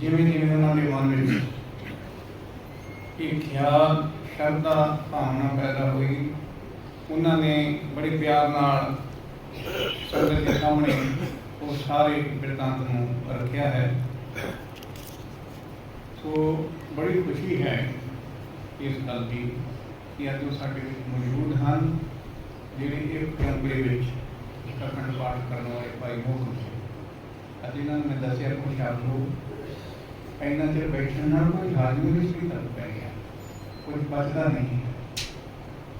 ਜਿਵੇਂ ਜਿਵੇਂ ਉਹਨਾਂ ਦੇ ਮਨ ਵਿੱਚ ਇਹ ਖਿਆਲ, ਸ਼ਰਧਾ, ਭਾਵਨਾ ਪੈਦਾ ਹੋਈ। ਉਹਨਾਂ ਨੇ ਬੜੇ ਪਿਆਰ ਨਾਲ ਸੰਗਤ ਦੇ ਸਾਹਮਣੇ ਉਹ ਸਾਰੇ ਬਿਰਤਾਂਤ ਨੂੰ ਰੱਖਿਆ ਹੈ। ਸੋ ਬੜੀ ਖੁਸ਼ੀ ਹੈ ਇਸ ਗੱਲ ਦੀ ਕਿ ਅੱਜ ਉਹ ਸਾਡੇ ਵਿੱਚ ਮੌਜੂਦ ਹਨ, ਜਿਹੜੇ ਇਹ ਕੈਂਪੇ ਵਿੱਚ ਅਖੰਡ ਪਾਠ ਕਰਨ ਵਾਲੇ ਭਾਈ ਮੋਹਨ ਸਿੰਘ ਅੱਜ ਇਹਨਾਂ ਨੂੰ ਮੈਂ ਦੱਸਿਆ ਕਿ ਸ਼ਾਮ ਨੂੰ ਇੰਨਾ ਚਿਰ ਬੈਠਣ ਨਾਲ ਕੋਈ ਹਾਜ਼ਮੇ ਵਿੱਚ ਵੀ ਤੱਕ ਪੈ ਗਿਆ। ਕੁਝ ਬਚਦਾ ਨਹੀਂ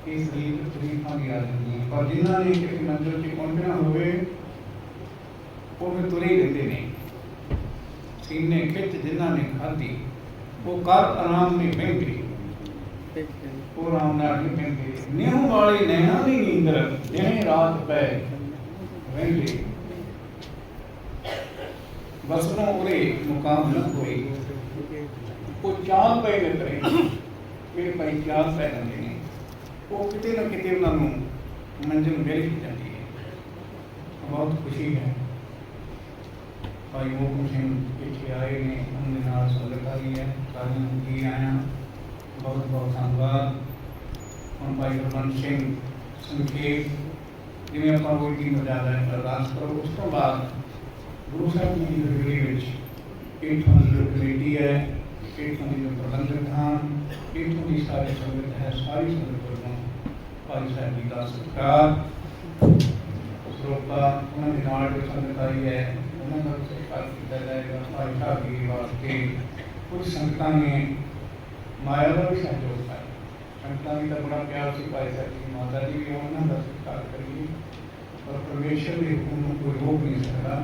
ਇਹ ਸਰੀਰ ਤਕਲੀਫਾਂ ਦੀ ਆ ਜਾਂਦੀਆਂ। ਪਰ ਜਿਨ੍ਹਾਂ ਨੇ ਕਿਸੇ ਮੰਜ਼ਿਲ 'ਤੇ ਪਹੁੰਚਣਾ ਹੋਵੇ, ਉਹ ਫਿਰ ਤੁਰੇ ਹੀ ਰਹਿੰਦੇ ਨੇ। ਸੀਨੇ ਖਿੱਚ ਜਿਨ੍ਹਾਂ ਨੇ ਖਾਧੀ, ਉਹ ਕਰ ਆਰਾਮ ਨਹੀਂ ਬਹਿੰਦੇ। ਉਹ ਆਰਾਮ ਨਾਲ ਨਹੀਂ ਬਹਿੰਦੇ। ਨਿਉ ਵਾਲੇ ਨੈਣਾ ਦੀ ਨੀਂਦਰ ਦਿਨੇ ਰਾਤ ਪੈ ਰਹਿੰਦੇ ਬਸਰੋਂ ਉਰੇ, ਮੁਕਾਮ ਨਾ ਹੋਈ ਉਹ ਚਾਲ ਪੈ ਨਿਤਰੇ ਇਹ ਭਾਈ ਚਾਲ ਪੈ ਜਾਂਦੇ ਨੇ। ਉਹ ਕਿਤੇ ਨਾ ਕਿਤੇ ਉਹਨਾਂ ਨੂੰ ਮੰਜ਼ਿਲ ਮਿਲ ਹੀ ਜਾਂਦੀ ਹੈ। ਬਹੁਤ ਖੁਸ਼ੀ ਹੈ। ਭਾਈ ਮੋਹਨ ਸਿੰਘ ਇੱਥੇ ਆਏ ਨੇ। ਉਹਨਾਂ ਦੇ ਨਾਲ ਸਵਾਗਤ ਆ ਹੈ ਸਾਰਿਆਂ ਨੂੰ ਜੀ ਆਇਆ? ਬਹੁਤ ਬਹੁਤ ਧੰਨਵਾਦ। ਹੁਣ ਭਾਈ ਹਰਮਨ ਸਿੰਘ ਸੰਖੇਪ, ਜਿਵੇਂ ਆਪਾਂ ਰੋਜ਼ ਦੀ ਮਰਜ਼ਾਦਾ ਹੈ ਅਰਦਾਸ ਕਰੋ, ਉਸ ਤੋਂ ਬਾਅਦ ਗੁਰੂ ਸਾਹਿਬ ਜੀ ਦੀ ਹਜ਼ੂਰੀ ਵਿੱਚ ਇਥੋਂ ਦੀ ਜੋ ਕਮੇਟੀ ਹੈ, ਇਥੋਂ ਦੀ ਜੋ ਪ੍ਰਬੰਧਕ ਹਨ ਇਥੋਂ ਦੀ ਸਾਰੀ ਸੰਗਤ ਹੈ, ਸਾਰੀ ਸੰਗਤ ਵੱਲੋਂ ਭਾਈ ਸਾਹਿਬ ਜੀ ਦਾ ਸਤਿਕਾਰ। ਸਰੋਪਾ ਉਹਨਾਂ ਦੇ ਨਾਲ ਜੋ ਸੰਗਤ ਆਈ ਹੈ, ਉਹਨਾਂ ਦਾ ਸਤਿਕਾਰ ਕੀਤਾ ਜਾਏਗਾ ਭਾਈ ਸਾਹਿਬ ਜੀ ਵਾਸਤੇ। ਕੁਝ ਸੰਗਤਾਂ ਨੇ ਮਾਇਆ ਦਾ ਵੀ ਸਹਿਯੋਗ ਪਾਇਆ। ਸੰਗਤਾਂ ਦੀ ਤਾਂ ਬੜਾ ਪਿਆਰ ਸੀ ਭਾਈ ਸਾਹਿਬ ਜੀ ਮਾਤਾ ਜੀ ਵੀ ਉਹਨਾਂ ਦਾ ਸਤਿਕਾਰ ਕਰੀਏ। ਪਰ ਪਰਮੇਸ਼ਰ ਦੇ ਹੁਕਮ ਨੂੰ ਕੋਈ ਰੋਕ ਨਹੀਂ ਸਕਦਾ।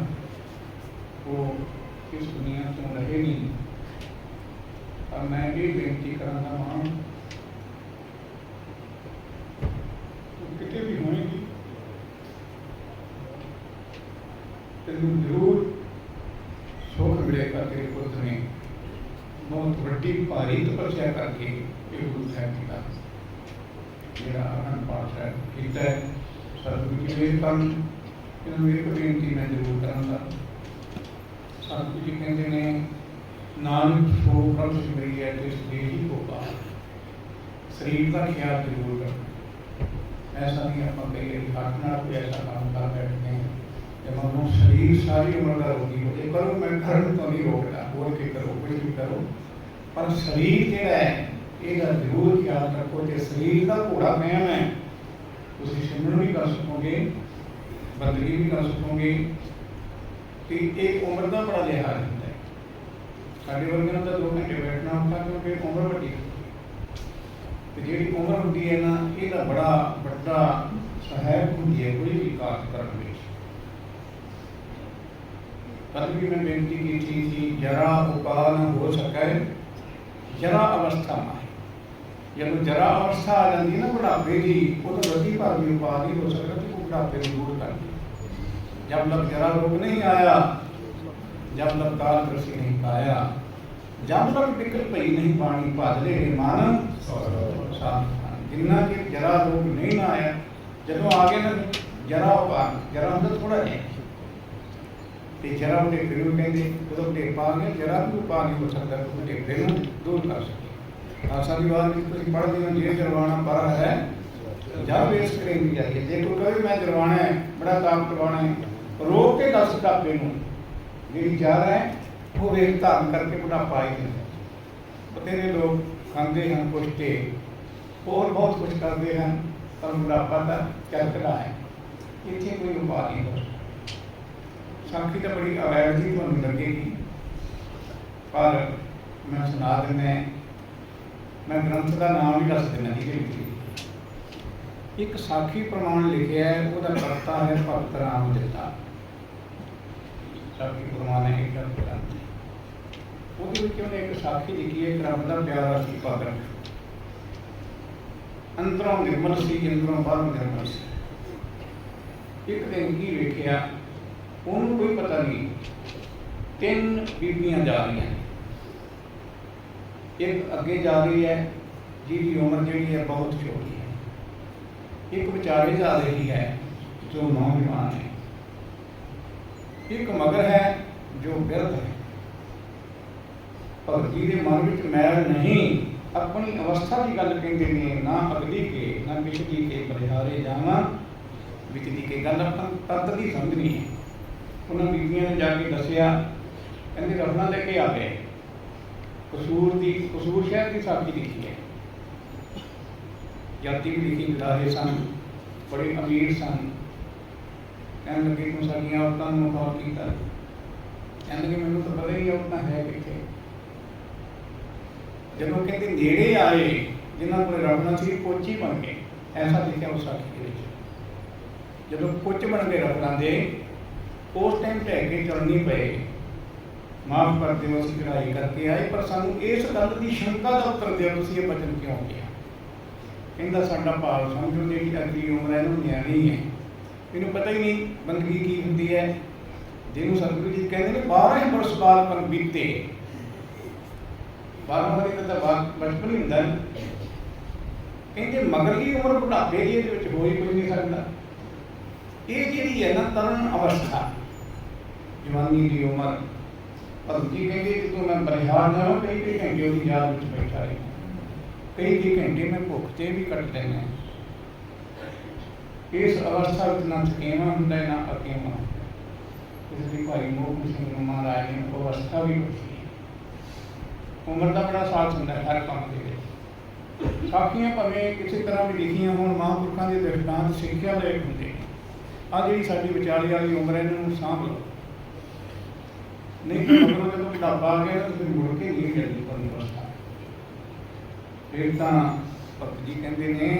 ਉਹ ਇਸ ਦੁਨੀਆ ਤੋਂ ਰਹੇ ਨਹੀਂ। ਤਾਂ ਮੈਂ ਇਹ ਬੇਨਤੀ ਕਰਾਂਗਾ ਮਾਂ ਕਿਤੇ ਵੀ ਹੋਏਗੀ, ਤੈਨੂੰ ਜ਼ਰੂਰ ਸੁੱਖ ਮਿਲੇਗਾ ਤੇਰੇ ਪੁੱਤ ਨੇ ਬਹੁਤ ਵੱਡੀ ਭਾਰੀ ਤਪੱਸਿਆ ਕਰਕੇ ਇਹ ਗੁਰੂ ਸਾਹਿਬ ਜੀ ਦਾ ਜਿਹੜਾ ਆਨੰਦ ਪਾਠ ਹੈ। ਕੀਤਾ ਸਤਿਗੁਰੂ ਜੀ ਮੇਰੇ ਕੰਮ ਇਹਨਾਂ ਨੂੰ ਇਹ ਬੇਨਤੀ ਮੈਂ ਜ਼ਰੂਰ ਕਰਾਂਗਾ। ਸਤਿਗੁਰੂ ਜੀ ਕਹਿੰਦੇ ਨੇ, ਨਾਨਕ ਸੋ ਪ੍ਰਭ ਸਿਮਰੀ ਹੈ ਜਿਸ ਦੇਹੀ ਕੋ ਪਾ ਸਰੀਰ ਦਾ ਖਿਆਲ ਜ਼ਰੂਰ ਕਰਨਾ ਐਸਾ ਨਹੀਂ ਆਪਾਂ ਕਹੀਏ ਕਿ ਹੱਥ ਨਾਲ ਕੋਈ ਐਸਾ ਕੰਮ ਕਰ ਬੈਠਦੇ ਹਾਂ, ਜੇ ਮਨੋਂ ਸਰੀਰ ਸਾਰੀ ਉਮਰ ਦਾ ਰੋਗੀ ਹੋ ਜੇ ਕਰੋ, ਮੈਂ ਕਰਨ ਤੋਂ ਨਹੀਂ ਰੋਕਦਾ, ਹੋਰ ਕੀ ਕਰੋ ਕੁਝ ਵੀ ਕਰੋ। ਪਰ ਸਰੀਰ ਜਿਹੜਾ ਹੈ ਇਹਦਾ ਜ਼ਰੂਰ ਖਿਆਲ ਰੱਖੋ ਕਿ ਸਰੀਰ ਦਾ ਘੋੜਾ ਕਾਇਮ ਹੈ, ਤੁਸੀਂ ਸਿਮਰਨ ਵੀ ਕਰ ਸਕੋਗੇ, ਬੰਦਗੀ ਵੀ ਕਰ ਸਕੋਗੇ ਕਿ ਇਹ ਉਮਰ ਦਾ ਬੜਾ ਲਿਹਾਜ਼ ਹੁੰਦਾ ਹੈ। ਸਾਡੇ ਵਰਗਿਆਂ ਦਾ 2 ਘੰਟੇ ਬੈਠਣਾ ਹੁੰਦਾ ਕਿਉਂਕਿ ਉਮਰ ਵੱਡੀ ਤੇ ਜਿਹੜੀ ਉਮਰ ਹੁੰਦੀ ਹੈ ਨਾ, ਇਹਦਾ ਬੜਾ ਵੱਡਾ ਸਹਾਇਕ ਹੁੰਦੀ ਹੈ ਕੋਈ ਵੀ ਕਾਰਜ ਕਰਨ ਵਿੱਚ। ਤਦ ਵੀ ਮੈਂ ਬੇਨਤੀ ਕੀਤੀ ਸੀ, ਜਰਾ ਉਪਾਅ ਹੋ ਸਕੇ, ਜਰਾ ਅਵਸਥਾ ਮਾਏ ਜਦੋਂ ਜਰਾ ਅਵਸਥਾ ਆ ਜਾਂਦੀ ਨਾ, ਬੁਢਾਪੇ ਦੀ ਉਹ ਤਾਂ ਰਤੀ ਭਰ ਵੀ ਉਪਾਅ ਨਹੀਂ ਹੋ ਸਕਦਾ ਕਿ ਉਹ ਬੁਢਾਪੇ ਨੂੰ ਦੂਰ ਕਰਦੀ जब तक जरा रोग नहीं आया जब तक काल कृषि नहीं पाया जब तक विकल पई नहीं पानी भाजले ने मान जिन्ना कि जरा रोग नहीं ना आया ਜਦੋਂ ਆ ਗਏ ਨਾ ਜਰਾ ਪਾ ਜਰਾ ਹੁੰਦਾ ਥੋੜਾ ਜਿਹਾ ਤੇ ਜਰਾ ਉਹਦੇ ਫਿਰ ਉਹ ਕਹਿੰਦੇ ਜਦੋਂ ਤੇ ਪਾ ਗਏ ਜਰਾ ਵੀ ਪਾ ਨਹੀਂ ਹੋ ਸਕਦਾ ਉਹਦੇ ਫਿਰ ਨੂੰ ਦੂਰ ਕਰ ਸਕੇ ਆਸਾ ਦੀ ਬਾਤ ਵਿੱਚ ਤੁਸੀਂ ਪੜ੍ਹਦੇ ਹੋ ਜੇ ਜਰਵਾਣਾ ਪਰ ਹੈ ਜਦ ਵੇਸ ਕਰੇਂਗੀ ਜਾਈਏ ਜੇ ਕੋਈ ਕਹੇ ਮੈਂ ਜਰਵਾਣਾ ਹੈ ਬੜਾ ਕੰਮ ਕਰਵਾਉਣਾ ਹੈ ਰੋਕ ਕੇ ਦੱਸ ਢਾਪੇ ਨੂੰ। ਜਿਹੜੀ ਜਾ ਹੈ, ਉਹ ਵੇਖ ਧਾਰਨ ਕਰਕੇ ਬੁਢਾਪਾ ਹੀ ਹੈ ਬਥੇਰੇ ਲੋਕ ਖਾਂਦੇ ਹਨ ਕੁਛ ਤੇ। ਹੋਰ ਬਹੁਤ ਕੁਝ ਕਰਦੇ ਹਨ, ਪਰ ਬੁਢਾਪਾ ਦਾ ਚੱਕਰਾ ਹੈ। ਇੱਥੇ ਕੋਈ ਉਪਾਅ ਨਹੀਂ ਹੋ ਸਾਖੀ ਤਾਂ ਬੜੀ ਅਵੈਧ ਜੀ ਤੁਹਾਨੂੰ ਲੱਗੇਗੀ। ਪਰ ਮੈਂ ਸੁਣਾ ਦਿੰਦਾ ਮੈਂ ਗ੍ਰੰਥ ਦਾ ਨਾਮ ਵੀ ਦੱਸ ਦਿੰਦਾ ਜੀ ਇੱਕ ਸਾਖੀ ਪ੍ਰਮਾਣ ਲਿਖਿਆ ਹੈ, ਉਹਦਾ ਕਰਤਾ ਹੈ ਭਗਤ ਰਾਮ ਦਿੱਤਾ ਸਾਖੀ ਪ੍ਰਮਾਣ ਹੈ ਇੱਕ ਗ੍ਰੰਥ ਉਹਦੇ ਵਿੱਚ ਉਹਨੇ ਇੱਕ ਸਾਖੀ ਲਿਖੀ ਹੈ, ਇੱਕ ਰੱਬ ਦਾ ਪਿਆਰਾ ਸੀ ਭਗਤ ਅੰਦਰੋਂ ਨਿਰਮਲ ਸੀ, ਅੰਦਰੋਂ ਬਾਹਰੋਂ ਨਿਰਮਲ ਸੀ। ਇੱਕ ਦਿਨ ਕੀ ਵੇਖਿਆ, ਉਹਨੂੰ ਕੋਈ ਪਤਾ ਨਹੀਂ। ਤਿੰਨ ਬੀਬੀਆਂ ਜਾ ਰਹੀਆਂ ਇੱਕ ਅੱਗੇ ਜਾ ਰਹੀ ਹੈ, ਜਿਹਦੀ ਉਮਰ ਜਿਹੜੀ ਹੈ ਬਹੁਤ ਛੋਟੀ ਹੈ। ਇੱਕ ਵਿਚਾਰੇ ਜਾ ਰਹੀ ਹੈ, ਜੋ ਨੌਜਵਾਨ ਹੈ। ਇੱਕ ਮਗਰ ਹੈ ਜੋ ਬਿਰਧ ਹੈ। ਭਗਤ ਜੀ ਦੇ ਮਨ ਵਿੱਚ ਮੈਲ ਨਹੀਂ, ਆਪਣੀ ਅਵਸਥਾ ਦੀ ਗੱਲ ਕਹਿੰਦੇ ਨੇ, ਨਾ ਅਗਲੀ ਕੇ, ਨਾ ਪਿਛਲੀ ਕੇ ਬਲਿਹਾਰੇ ਜਾਵਾਂ। ਵਿਕਦੀ ਕੇ ਗੱਲ ਆਪਾਂ ਤੱਤ ਦੀ ਸਮਝਣੀ ਹੈ। ਉਹਨਾਂ ਬੀਬੀਆਂ ਨੇ ਜਾ ਕੇ ਦੱਸਿਆ, ਕਹਿੰਦੇ ਰਫਨਾ ਲੈ ਕੇ ਆ ਗਏ। ਕਸੂਰ ਦੀ, ਕਸੂਰ ਸ਼ਹਿਰ ਦੀ ਸਾਖੀ ਲਿਖੀ ਹੈ। ਜਾਤੀ ਵੀ ਲਿਖੀ ਵਿਦਾਹੇ ਸਨ, ਬੜੇ ਅਮੀਰ ਸਨ। ਕਹਿਣ ਲੱਗੇ ਤੂੰ ਸਾਡੀਆਂ ਔਰਤਾਂ ਨੂੰ ਮਖੌਲ ਕੀਤਾ ਕਹਿੰਦੇ ਕਿ ਮੈਨੂੰ ਤਾਂ ਪਤਾ ਹੀ ਔਰਤਾਂ ਹੈ ਕਿੱਥੇ। ਜਦੋਂ ਕਹਿੰਦੇ ਨੇੜੇ ਆਏ, ਜਿਨ੍ਹਾਂ ਕੋਲ ਰਬਨਾ ਸੀ, ਕੋਚੀ ਬਣ ਗਏ। ਐਸਾ ਲਿਖਿਆ ਉਸ ਸਾਖੀ ਦੇ ਵਿੱਚ। ਜਦੋਂ ਕੋਚ ਬਣ ਗਏ ਰਬਨਾ ਦੇ, ਉਸ ਟਾਈਮ ਢਹਿ ਕੇ ਚੱਲਣੀ ਪਏ। ਮਾਫ ਕਰ ਦਿਓ, ਅਸੀਂ ਕਢਾਈ ਕਰਕੇ ਆਏ, ਪਰ ਸਾਨੂੰ ਇਸ ਗੱਲ ਦੀ ਸ਼ੰਕਾ ਦਾ ਉੱਤਰ ਦਿਓ, ਤੁਸੀਂ ਇਹ ਬਚਨ ਕਿਉਂ ਕਿਹਾ? ਕਹਿੰਦਾ, ਸਾਡਾ ਭਾਵ ਸਮਝੋ, ਜਿਹੜੀ ਅਗਲੀ ਉਮਰ ਹੈ, ਇਹਨੂੰ ਨਿਆਣੀ ਹੈ। ਇਹਨੂੰ ਪਤਾ ਹੀ ਨਹੀਂ ਬੰਦਗੀ ਕੀ ਹੁੰਦੀ ਹੈ? ਜਿਹਨੂੰ ਸਤਿਗੁਰੂ ਜੀ ਕਹਿੰਦੇ ਨੇ 12 ਬਰਸ ਬਾਲਪਨ ਬੀਤੇ। 12 ਵਰੇ ਤਾਂ ਬਚਪਨ ਹੀ ਹੁੰਦਾ ਕਹਿੰਦੇ ਮਗਰਲੀ ਉਮਰ ਬੁਢਾਪੇ ਦੀ ਇਹਦੇ ਵਿੱਚ ਹੋ ਕੋਈ ਨਹੀਂ ਸਕਦਾ। ਇਹ ਜਿਹੜੀ ਹੈ ਨਾ ਤਰਨ ਅਵਸਥਾ, ਜਵਾਨੀ ਦੀ ਉਮਰ। ਭਗਤ ਜੀ ਕਹਿੰਦੇ ਕਿ ਤੂੰ ਮੈਂ ਬਰਿਹਾਰ ਨਾ ਹੋ ਕਈ ਕਈ ਘੰਟੇ ਉਹਦੀ ਯਾਦ ਵਿੱਚ ਬੈਠਾ ਰਹੀ ਕਈ ਕਈ ਘੰਟੇ ਮੈਂ ਭੁੱਖ ਤੇ ਵੀ ਕੱਟ ਲੈਣਾ ਇਸ ਅਵਸਥਾ ਵਿੱਚ ਨਾ ਥਕੇਵਾ ਹੁੰਦਾ ਹੈ, ਨਾ ਅਕੇਵਾ ਇਸ ਲਈ ਭਾਈ ਮੋਹਨ ਸਿੰਘ ਨੂੰ ਮਹਾਰਾਜ ਨੇ ਅਵਸਥਾ ਵੀ ਬਖਸ਼ੀ ਉਮਰ ਦਾ ਬੜਾ ਸਾਥ ਹੁੰਦਾ ਹਰ ਕੰਮ ਦੇ ਵਿੱਚ। ਸਾਖੀਆਂ ਭਾਵੇਂ ਕਿਸੇ ਤਰ੍ਹਾਂ ਵੀ ਲਿਖੀਆਂ ਹੋਣ ਮਹਾਂਪੁਰਖਾਂ ਦੇ ਦ੍ਰਿਸ਼ਟਾਂਤ ਸਿੱਖਿਆ ਲੈ ਹੁੰਦੇ ਆ ਜਿਹੜੀ ਸਾਡੀ ਵਿਚਾਲੀ ਵਾਲੀ ਉਮਰ ਹੈ ਇਹਨਾਂ ਨੂੰ ਸਾਂਭ ਲਓ। ਨਹੀਂ ਤਾਂ ਮਗਰੋਂ ਜਦੋਂ ਬੁਢਾਪਾ ਆ ਗਿਆ ਤਾਂ ਫਿਰ ਮੁੜ ਕੇ ਨਹੀਂ ਮਿਲਦੀ ਤੁਹਾਨੂੰ ਅਵਸਥਾ। ਫਿਰ ਤਾਂ ਭਗਤ ਜੀ ਕਹਿੰਦੇ ਨੇ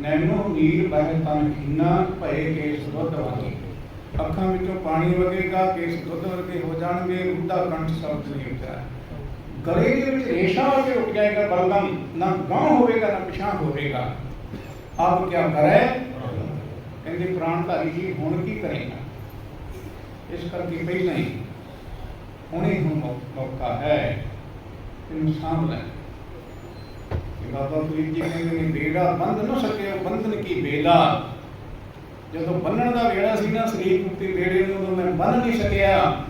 ਨੈਣੋ ਨੀਰ ਬਹਿ ਤਨ ਖਿੰਨਾ ਭਏ ਕੇਸ ਦੁੱਧ ਵਾਂਗੇ ਅੱਖਾਂ ਵਿੱਚੋਂ ਪਾਣੀ ਵਗੇਗਾ ਕੇਸ ਦੁੱਧ ਵਰਗੇ ਹੋ ਜਾਣਗੇ, ਰੁੱਧਾ ਕੰਠ ਸ਼ਬਦ ਨਹੀਂ ਉਚਾਰ ਗਲੇ ਦੇ ਵਿੱਚ ਰੇਸ਼ਾ ਆ ਕੇ ਉੱਠ ਜਾਏਗਾ ਬਲਗਮ, ਨਾ ਗਾਂ ਹੋਵੇਗਾ, ਨਾ ਪਿਛਾਂ ਹੋਵੇਗਾ। ਆਪ ਕੀ ਕਰੇ? ਕਹਿੰਦੇ ਪ੍ਰਾਣਧਾਰੀ ਜੀ, ਹੁਣ ਕੀ ਕਰੇਗਾ? ਇਸ ਕਰਕੇ ਪਹਿਲਾਂ ਹੀ ਹੁਣੇ ਹੁਣ ਮੌ- ਮੌਕਾ ਹੈ। ਇਹਨੂੰ ਸਾਂਭ ਲੈ। ਕਿ ਬਾਬਾ ਫਰੀਦ ਜੀ ਕਹਿੰਦੇ ਨੇ ਬੇੜਾ ਬੰਦ ਨਾ ਸਕਿਓ ਬੰਧਨ ਕੀ ਬੇਲਾ ਜਦੋਂ ਬੰਨਣ ਦਾ ਵੇੜਾ ਸੀ ਨਾ, ਸਰੀਰ ਉੱਤੇ ਬੇੜੇ ਨੂੰ ਉਦੋਂ ਮੈਂ ਬੰਨ ਨਹੀਂ ਸਕਿਆ।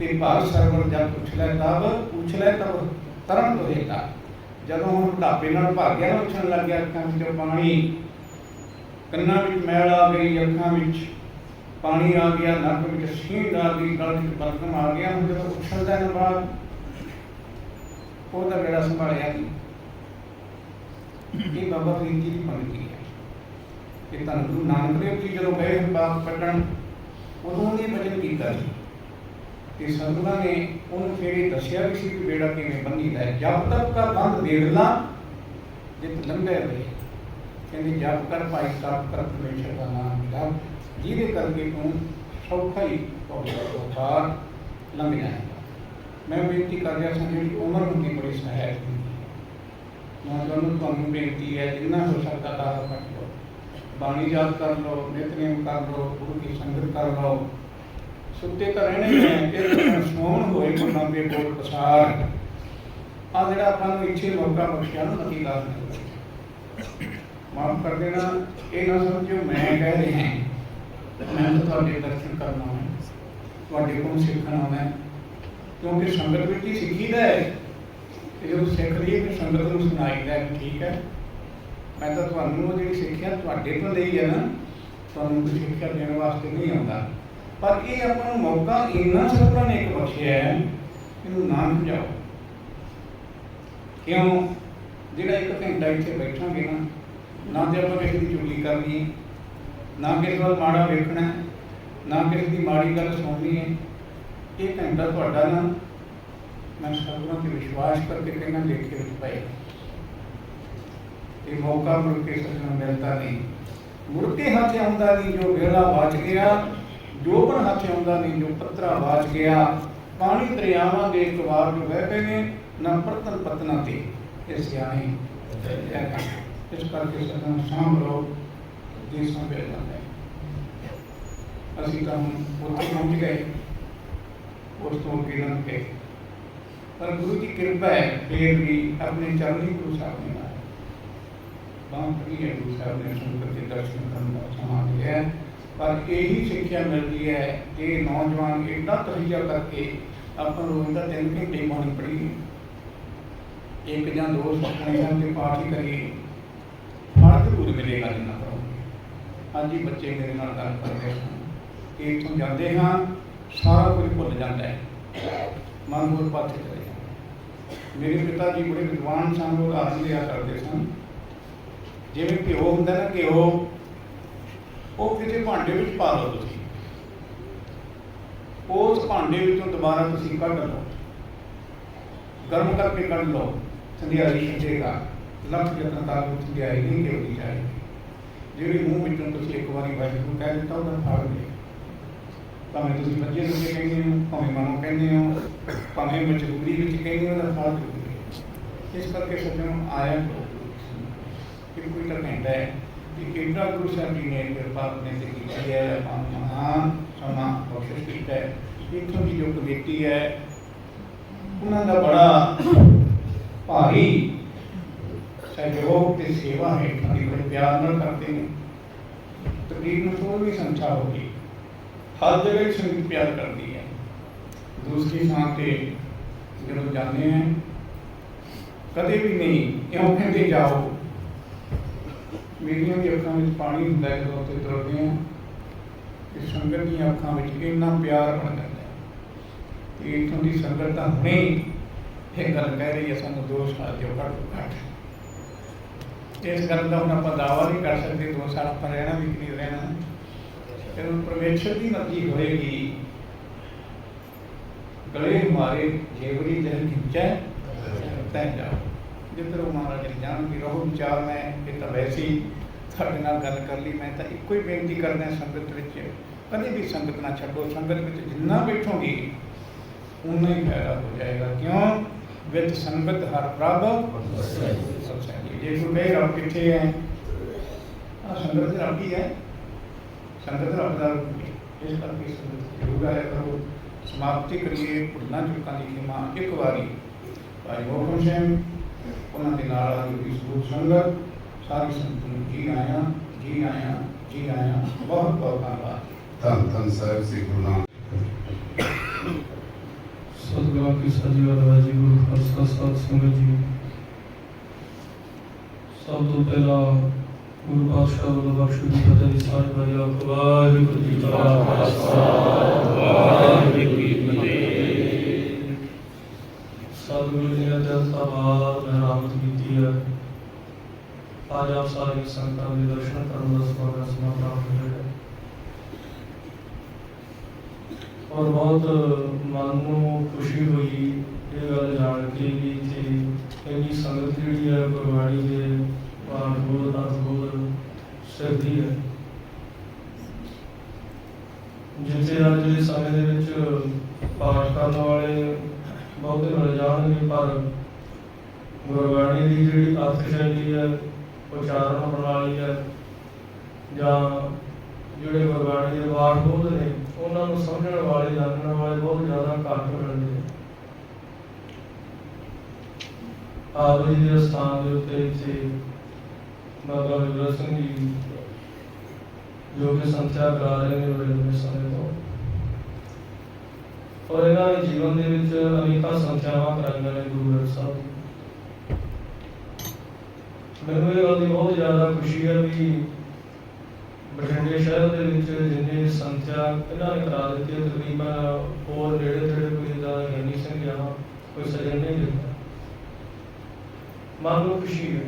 ਤੇ ਭਾਰ ਸਰਵਰ ਜਦ ਪੁੱਛ ਲੈ ਤਬ, ਪੁੱਛ ਲੈ ਤਬ, ਤਰਨ ਤੋਂ ਦੇਤਾ ਜਦੋਂ ਹੁਣ ਢਾਪੇ ਨਾਲ ਭਰ ਗਿਆ ਨਾ ਉੱਛਣ ਲੱਗ ਗਿਆ ਅੱਖਾਂ ਵਿੱਚ ਪਾਣੀ। ਕੰਨਾਂ ਵਿੱਚ ਮੈਲ ਆ ਗਈ, ਅੱਖਾਂ ਵਿੱਚ ਪਾਣੀ ਆ ਗਿਆ, ਨੱਕ ਵਿੱਚ ਸੀਂਦ ਆ ਗਈ, ਗਲ ਵਿੱਚ ਬਲਗਮ ਆ ਗਿਆ। ਹੁਣ ਜਦੋਂ ਉੱਛਲਦਾ ਦਾ ਬਾਅਦ ਉਹਦਾ ਵੇੜਾ ਸੰਭਾਲਿਆ ਨਹੀਂ। ਇਹ ਬਾਬਾ ਫਰੀਦ ਜੀ ਦੀ ਪੰਕਤੀ ਹੈ। ਕਿ ਧੰਨ ਗੁਰੂ ਨਾਨਕ ਦੇਵ ਜੀ ਜਦੋਂ ਗਏ ਬਾਗ ਪਟਣ ਉਦੋਂ ਉਹਨੇ ਭਜਨ ਕੀਤਾ ਸੀ। ਤੇ ਸੰਗਤਾਂ ਨੇ ਉਹਨੂੰ ਫਿਰ ਦੱਸਿਆ ਵੀ ਸੀ ਕਿ ਬੇੜਾ ਕਿਵੇਂ ਬੰਨੀਦਾ ਹੈ। ਜਬ ਤੱਕ ਦਾ ਬੰਦ ਦੇੜਲਾ ਜਿਤ ਲੰਘੇ ਰਹੇ ਕਹਿੰਦੇ ਜਪ ਕਰ ਭਾਈ, ਤਪ ਕਰ ਪਰਮੇਸ਼ਰ ਦਾ ਨਾਮ ਜਪ। ਜਿਹਦੇ ਕਰਕੇ ਤੂੰ ਸੌਖਾ ਹੀ ਪੌੜਾ ਲੰਘ ਮੈਂ ਬੇਨਤੀ ਕਰ ਰਿਹਾ ਸਾਂ, ਜਿਹੜੀ ਉਮਰ ਹੁੰਦੀ, ਬੜੀ ਸਹਾਇਕ ਹੁੰਦੀ। ਮੈਂ ਤੁਹਾਨੂੰ ਤੁਹਾਨੂੰ ਬੇਨਤੀ ਹੈ, ਜਿੰਨਾ ਹੋ ਸਕਦਾ ਤਾਂ ਪੜ ਲਓ ਬਾਣੀ ਯਾਦ ਕਰ ਲਓ, ਨਿਤਨੇਮ ਕਰ ਲਓ, ਗੁਰੂ ਕੀ ਸੰਗਤ ਕਰ ਲਓ। ਸੁੱਤੇ ਤਾਂ ਰਹਿਣੇ ਹੀ ਇਹ ਸੋਹਣ ਹੋਏ ਗੁਰਨਾਮ ਦੇ ਕੋਲ ਪਸਾਰ। ਆ ਜਿਹੜਾ ਆਪਾਂ ਨੂੰ ਇੱਥੇ ਮੌਕਾ ਬਖਸ਼ਿਆ ਨਾ ਨਤੀ ਦਾਸ ਮਾਫ ਕਰ ਦੇਣਾ, ਇਹ ਨਾ ਸਮਝੋ ਮੈਂ ਕਹਿ ਰਿਹਾ ਮੈਂ ਤਾਂ ਤੁਹਾਡੇ ਦਰਸ਼ਨ ਕਰਨਾ ਹੈ, ਤੁਹਾਡੇ ਕੋਲ ਸਿੱਖਣਾ ਹੈ। ਕਿਉਂਕਿ ਸੰਗਤ ਵਿੱਚ ਹੀ ਸਿੱਖੀਦਾ ਹੈ। ਤੇ ਜਦੋਂ ਸਿੱਖ ਲਈ ਫਿਰ ਸੰਗਤ ਨੂੰ ਸੁਣਾਈਦਾ ਹੈ ਠੀਕ ਹੈ? ਮੈਂ ਤਾਂ ਤੁਹਾਨੂੰ ਜਿਹੜੀ ਸਿੱਖਿਆ ਤੁਹਾਡੇ ਤੋਂ ਲਈ ਹੈ ਨਾ, ਤੁਹਾਨੂੰ ਕੋਈ ਸਿੱਖਿਆ ਦੇਣ ਵਾਸਤੇ ਨਹੀਂ ਆਉਂਦਾ। ਪਰ ਇਹ ਆਪਾਂ ਨੂੰ ਮੌਕਾ ਇੰਨਾ ਸਤਿਗੁਰਾਂ ਨੇ ਇੱਕ ਬਖਸ਼ਿਆ ਹੈ, ਇਹਨੂੰ ਨਾ ਸਮਝਾਓ। ਕਿਉਂ? ਜਿਹੜਾ ਇੱਕ ਘੰਟਾ ਇੱਥੇ ਬੈਠਾਂਗੇ ਨਾ ਨਾ ਤੇ ਆਪਾਂ ਕਿਸੇ ਦੀ ਚੁਗਲੀ ਕਰਨੀ ਹੈ ਨਾ ਕਿਸੇ ਵੱਲ ਮਾੜਾ ਵੇਖਣਾ, ਨਾ ਕਿਸੇ ਦੀ ਮਾੜੀ ਗੱਲ ਸੁਣਨੀ ਹੈ, ਇਹ ਘੰਟਾ ਤੁਹਾਡਾ ਨਾ ਮੈਂ ਸਤਿਗੁਰਾਂ ਤੇ ਵਿਸ਼ਵਾਸ ਕਰਕੇ ਕਹਿੰਦਾ ਲੇਖੇ ਵਿੱਚ ਪਏ। ਇਹ ਮੌਕਾ ਮੁੜ ਕੇ ਸੱਜਣਾ ਮਿਲਦਾ ਨਹੀਂ। ਮੁੜ ਕੇ ਹੱਥ ਆਉਂਦਾ ਨਹੀਂ, ਜੋ ਵੇਲਾ ਬਚ ਗਿਆ ਜੋਬਨ ਹੱਥ ਆਉਂਦਾ ਨਹੀਂ, ਜੋ ਪੱਤਰਾ ਬਚ ਗਿਆ। ਪਾਣੀ ਦਰਿਆਵਾਂ ਦੇ ਇੱਕ ਵਾਰ ਜੋ ਵਹਿ ਪਏ ਨੇ, ਨਾ ਪਰਤਨ ਪਤਨਾ ਤੇ, ਇਹ ਸਿਆਣੇ ਇਸ ਕਰਕੇ ਸਦਾ ਸਾਂਭ ਲਓ ਜੀ ਸੰਭੇ ਜਾਂਦਾ ਅਸੀਂ ਤਾਂ ਉੱਥੇ ਪਹੁੰਚ ਗਏ। ਉਸ ਤੋਂ ਅੱਗੇ ਲੰਘ ਗਏ ਪਰ ਗੁਰੂ ਦੀ ਕਿਰਪਾ ਹੈ, ਫੇਰ ਵੀ ਆਪਣੇ ਚਰਨੀ ਗੁਰੂ ਸਾਹਿਬ ਨੇ ਲਾਏ ਬਾਂ ਪੜੀ ਹੈ ਗੁਰੂ ਸਾਹਿਬ ਨੇ, ਸੰਗਤ ਦੇ ਦਰਸ਼ਨ ਕਰਨ ਦਾ ਸਮਾਂ ਦਿਆ ਪਰ ਇਹੀ ਸਿੱਖਿਆ ਮਿਲਦੀ ਹੈ ਕਿ ਨੌਜਵਾਨ ਏਡਾ ਤਰੀਆ ਕਰਕੇ ਆਪਾਂ ਰੋਜ਼ ਦਾ ਤਿੰਨ ਘੰਟੇ ਬਾਣੀ ਪੜ੍ਹੀਏ। ਇੱਕ ਜਾਂ ਦੋ ਸੁਖਮਨੀ ਸਾਹਿਬ ਦੇ ਪਾਠ ਹੀ ਕਰੀਏ। ਫਲ ਜ਼ਰੂਰ ਮਿਲੇਗਾ ਜਿੰਨਾ ਕਰੋਗੇ। ਅੱਜ ਹੀ ਬੱਚੇ ਮੇਰੇ ਨਾਲ ਗੱਲ ਕਰਦੇ ਸਨ ਕਿ ਇੱਥੋਂ ਜਾਂਦੇ ਹਾਂ, ਸਾਰਾ ਕੁਝ ਭੁੱਲ ਜਾਂਦਾ ਹੈ। ਮਨ ਹੋਰ ਪਾਸੇ ਜਾਂਦਾ ਮੇਰੇ ਪਿਤਾ ਜੀ ਬੜੇ ਵਿਦਵਾਨ ਸਨ, ਉਹ ਉਦਾਹਰਨ ਦਿਆ ਕਰਦੇ ਸਨ। ਜਿਵੇਂ ਘਿਓ ਹੁੰਦਾ ਨਾ ਘਿਓ, ਉਹ ਕਿਸੇ ਭਾਂਡੇ ਵਿੱਚ ਪਾ ਲਓ ਤੁਸੀਂ। ਉਸ ਭਾਂਡੇ ਵਿੱਚੋਂ ਦੁਬਾਰਾ ਤੁਸੀਂ ਕੱਢ ਲਓ। ਗਰਮ ਕਰਕੇ ਕੱਢ ਲਓ। ਸੰਧਿਆਈ ਛੱਡੇਗਾ। ਲੱਖ ਜਤਨ ਕਰ ਵਿੱਚ ਸੰਧਿਆਈ ਨਹੀਂ ਕਿ ਉਹਦੀ ਜਾਏਗੀ ਜਿਹੜੀ ਮੂੰਹ ਵਿੱਚੋਂ ਤੁਸੀਂ ਇੱਕ ਵਾਰੀ ਵਾਹਿਗੁਰੂ ਕਹਿ ਦਿੱਤਾ, ਉਹਦਾ ਫਲ ਭਾਵੇਂ ਤੁਸੀਂ ਬੱਚੇ ਨੂੰ ਕਹਿੰਦੇ ਹੋ, ਭਾਵੇਂ ਮਨੋਂ ਕਹਿੰਦੇ ਹੋ, ਭਾਵੇਂ ਮਜਬੂਰੀ ਵਿੱਚ ਕਹਿੰਦੇ ਹੋ ਉਹਦਾ ਫਲ ਜ਼ਰੂਰ ਇਸ ਕਰਕੇ ਸੱਜਣ, ਆਇਆ ਕਿ ਕੋਈ ਤਾਂ ਕਹਿੰਦਾ ਹੈ ਕਿ ਕਿੰਨਾ ਗੁਰੂ ਸਾਹਿਬ ਜੀ ਨੇ ਕਿਰਪਾ ਨੇ ਤੇ ਕੀਤੀ ਹੈ, ਆਪਾਂ ਮਹਾਨ ਸਮਾਂ ਬਖਸ਼ਿਸ਼ ਕੀਤਾ ਹੈ। ਇੱਥੋਂ ਦੀ ਜੋ ਕਮੇਟੀ ਹੈ, ਉਹਨਾਂ ਦਾ ਬੜਾ ਭਾਰੀ ਸਹਿਯੋਗ ਤੇ ਸੇਵਾ ਹੈ ਸਾਡੀ ਬੜੇ ਪਿਆਰ ਨਾਲ ਕਰਦੇ ਨੇ। ਤਕਰੀਬਨ ਸੋਲਵੀਂ ਸੰਖਿਆ ਹੋ ਗਈ। ਹਰ ਜਗ੍ਹਾ ਹੀ ਸੰਗਤ ਪਿਆਰ ਕਰਦੀ ਹੈ। ਦੂਸਰੀ ਥਾਂ ਤੇ ਜਦੋਂ ਜਾਂਦੇ ਹਾਂ, ਕਦੇ ਵੀ ਨਹੀਂ, ਇਉਂ ਕਹਿੰਦੇ ਜਾਓ। ਮੇਰੀਆਂ ਵੀ ਅੱਖਾਂ ਵਿੱਚ ਪਾਣੀ ਹੁੰਦਾ ਹੈ, ਜਦੋਂ ਉੱਥੇ ਤੁਰਦੇ ਹਾਂ ਕਿ ਸੰਗਤ ਦੀਆਂ ਅੱਖਾਂ ਵਿੱਚ ਇੰਨਾ ਪਿਆਰ ਬਣ ਜਾਂਦਾ ਹੈ। ਕਿ ਇੱਥੋਂ ਦੀ ਸੰਗਤ ਤਾਂ ਹੁਣੇ ਇਹ ਗੱਲ ਕਹਿ ਰਹੀ ਹੈ, ਸਾਨੂੰ ਦੋ ਸਾਲ ਜੋ ਘੱਟ ਤੋਂ ਘੱਟ। ਇਸ ਗੱਲ ਦਾ ਹੁਣ ਆਪਾਂ ਦਾਅਵਾ ਨਹੀਂ ਕਰ ਸਕਦੇ, ਦੋ ਸਾਲ ਆਪਾਂ ਰਹਿਣਾ ਵੀ ਕਿ ਨਹੀਂ ਰਹਿਣਾ। ਜਦੋਂ ਪਰਮੇਸ਼ਰ ਦੀ ਮਰਜ਼ੀ ਹੋਏਗੀ। ਗਲੇ ਹਮਾਰੇ ਜੇਵਰੀ ਜਨ ਖਿੱਚੈ, ਤੈ ਜਾਓ ਜਿੱਧਰ ਉਹ ਮਹਾਰਾਜ ਨੇ ਜਾਣ ਵੀ ਰਹੋ ਵਿਚਾਰ, ਮੈਂ ਇਹ ਤਾਂ ਵੈਸੇ ਹੀ ਤੁਹਾਡੇ ਨਾਲ ਗੱਲ ਕਰ ਲਈ, ਮੈਂ ਤਾਂ ਇੱਕੋ ਹੀ ਬੇਨਤੀ ਕਰਦਾ ਸੰਗਤ ਵਿੱਚ, ਕਦੇ ਵੀ ਸੰਗਤ ਨਾ ਛੱਡੋ, ਸੰਗਤ ਵਿੱਚ ਜਿੰਨਾ ਬੈਠੋਗੇ ਉਨਾ ਹੀ ਫਾਇਦਾ ਹੋ ਜਾਏਗਾ। ਕਿਉਂ? ਵਿੱਚ ਸੰਗਤ ਹਰ ਪ੍ਰਭ ਸਤਸੰਗੀ ਜੇ ਕੋਈ ਕਹੇ, ਰੱਬ ਕਿੱਥੇ ਹੈ? ਆ ਸੰਗਤ ਰੱਬ ਹੀ ਹੈ। ਸੰਗਤ ਰੱਬ ਦਾ ਰੂਪ ਹੈ। ਇਸ ਕਰਕੇ ਸੰਗਤ ਜ਼ਰੂਰ ਆਇਆ ਕਰੋ। ਸਮਾਪਤੀ ਕਰੀਏ ਭੁੱਲਣਾ ਚੁੱਕਾਂ ਦੀ ਖਿਮਾ। ਇੱਕ ਵਾਰੀ ਭਾਈ ਮੋਹਨ ਸਿੰਘ ਉਹਨਾਂ ਦੇ ਨਾਲ ਆ ਜੁੜੀ ਸਰੂਪ ਸੰਗਤ। ਸਾਰੀ ਸੰਗਤ ਨੂੰ ਜੀ ਆਇਆਂ ਜੀ ਆਇਆਂ ਜੀ ਆਇਆਂ। ਬਹੁਤ ਬਹੁਤ ਧੰਨਵਾਦ। ਧੰਨ ਧੰਨ ਸਾਹਿਬ ਸ੍ਰੀ ਗੁਰੂ ਨਾਨਕ ਸਤਿਗੁਰਾਂ ਕੀ ਸਜੀ ਵਾਜੀ ਗੁਰੂ ਖਾਲਸਾ ਸਾਧ ਸੰਗਤ ਜੀ। ਸਭ ਤੋਂ ਪਹਿਲਾਂ ਗੁਰੂ ਪਾਤਸ਼ਾਹ ਵੱਲੋਂ ਬਖਸ਼ੀ ਦੀ ਫਤਿਹ ਦੀ ਸਾਂਝ ਭਾਈ ਆਪ ਵਾਹਿਗੁਰੂ ਜੀ ਕਾ ਖਾਲਸਾ ਵਾਹਿਗੁਰੂ ਜੀ ਕੀ ਫਤਿਹ ਸਤਿਗੁਰੂ ਜੀ ਨੇ ਦਿਲ ਮਹਿਰਾਮਤ ਕੀਤੀ ਹੈ। ਅੱਜ ਆਪ ਸਾਰੀ ਸੰਗਤਾਂ ਦੇ ਦਰਸ਼ਨ ਕਰਨ ਦਾ ਸਵਾਗਤ ਸਮਾਂ ਹੋਇਆ ਹੈ ਔਰ ਬਹੁਤ ਮਨ ਨੂੰ ਖੁਸ਼ੀ ਹੋਈ ਇਹ ਗੱਲ ਜਾਣ ਕੇ ਵੀ ਇੱਥੇ ਇੰਨੀ ਸੰਗਤ ਜਿਹੜੀ ਹੈ ਗੁਰਬਾਣੀ ਦੇ ਪਾਠ ਬੋਲ ਦਾ ਬੋਲ ਸਰਦੀ ਹੈ। ਜਿੱਥੇ ਅੱਜ ਦੇ ਸਮੇਂ ਦੇ ਵਿੱਚ ਪਾਠ ਕਰਨ ਵਾਲੇ ਬਹੁਤੇ ਮਿਲ ਜਾਣਗੇ, ਪਰ ਗੁਰਬਾਣੀ ਦੀ ਜਿਹੜੀ ਅਰਥ ਸ਼ੈਲੀ ਹੈ, ਉਚਾਰਨ ਪ੍ਰਣਾਲੀ ਹੈ, ਜਾਂ ਜਿਹੜੇ ਗੁਰਬਾਣੀ ਦੇ ਵਾਰ ਬੋਧ ਨੇ, ਉਹਨਾਂ ਨੂੰ ਸਮਝਣ ਵਾਲੇ, ਜਾਣਨ ਵਾਲੇ ਬਹੁਤ ਜ਼ਿਆਦਾ ਘੱਟ ਮਿਲਣਗੇ ਆਪ ਜੀ ਦੇ ਸਥਾਨ ਦੇ ਉੱਤੇ ਇੱਥੇ ਬਾਬਾ ਗੁਰੂ ਸਿੰਘ ਜੀ ਜੋ ਕਿ ਸੰਥਿਆ ਕਰਾ ਰਹੇ ਨੇ ਬੜੇ ਲੰਬੇ ਸਮੇਂ ਤੋਂ। ਔਰ ਇਹਨਾਂ ਦੇ ਜੀਵਨ ਦੇ ਵਿੱਚ ਅਨੇਕਾਂ ਸੰਥਿਆਵਾਂ ਕਰਾਈਆਂ ਨੇ ਗੁਰੂ ਗ੍ਰੰਥ ਸਾਹਿਬ ਮੈਨੂੰ ਇਹ ਗੱਲ ਦੀ ਬਹੁਤ ਜ਼ਿਆਦਾ ਖੁਸ਼ੀ ਹੈ ਵੀ ਬਠਿੰਡੇ ਸ਼ਹਿਰ ਦੇ ਵਿੱਚ ਜਿੰਨੇ ਸੰਥਿਆ ਇਹਨਾਂ ਨੇ ਕਰਾ ਦਿੱਤੀ, ਤਕਰੀਬਨ ਹੋਰ ਨੇੜੇ ਤੇੜੇ ਕੋਈ ਦਾ ਗਿਆਨੀ ਸਿੰਘ ਜਾਂ ਕੋਈ ਸਜਣ ਨਹੀਂ ਦਿੱਤਾ ਮਨ ਨੂੰ ਖੁਸ਼ੀ ਹੈ।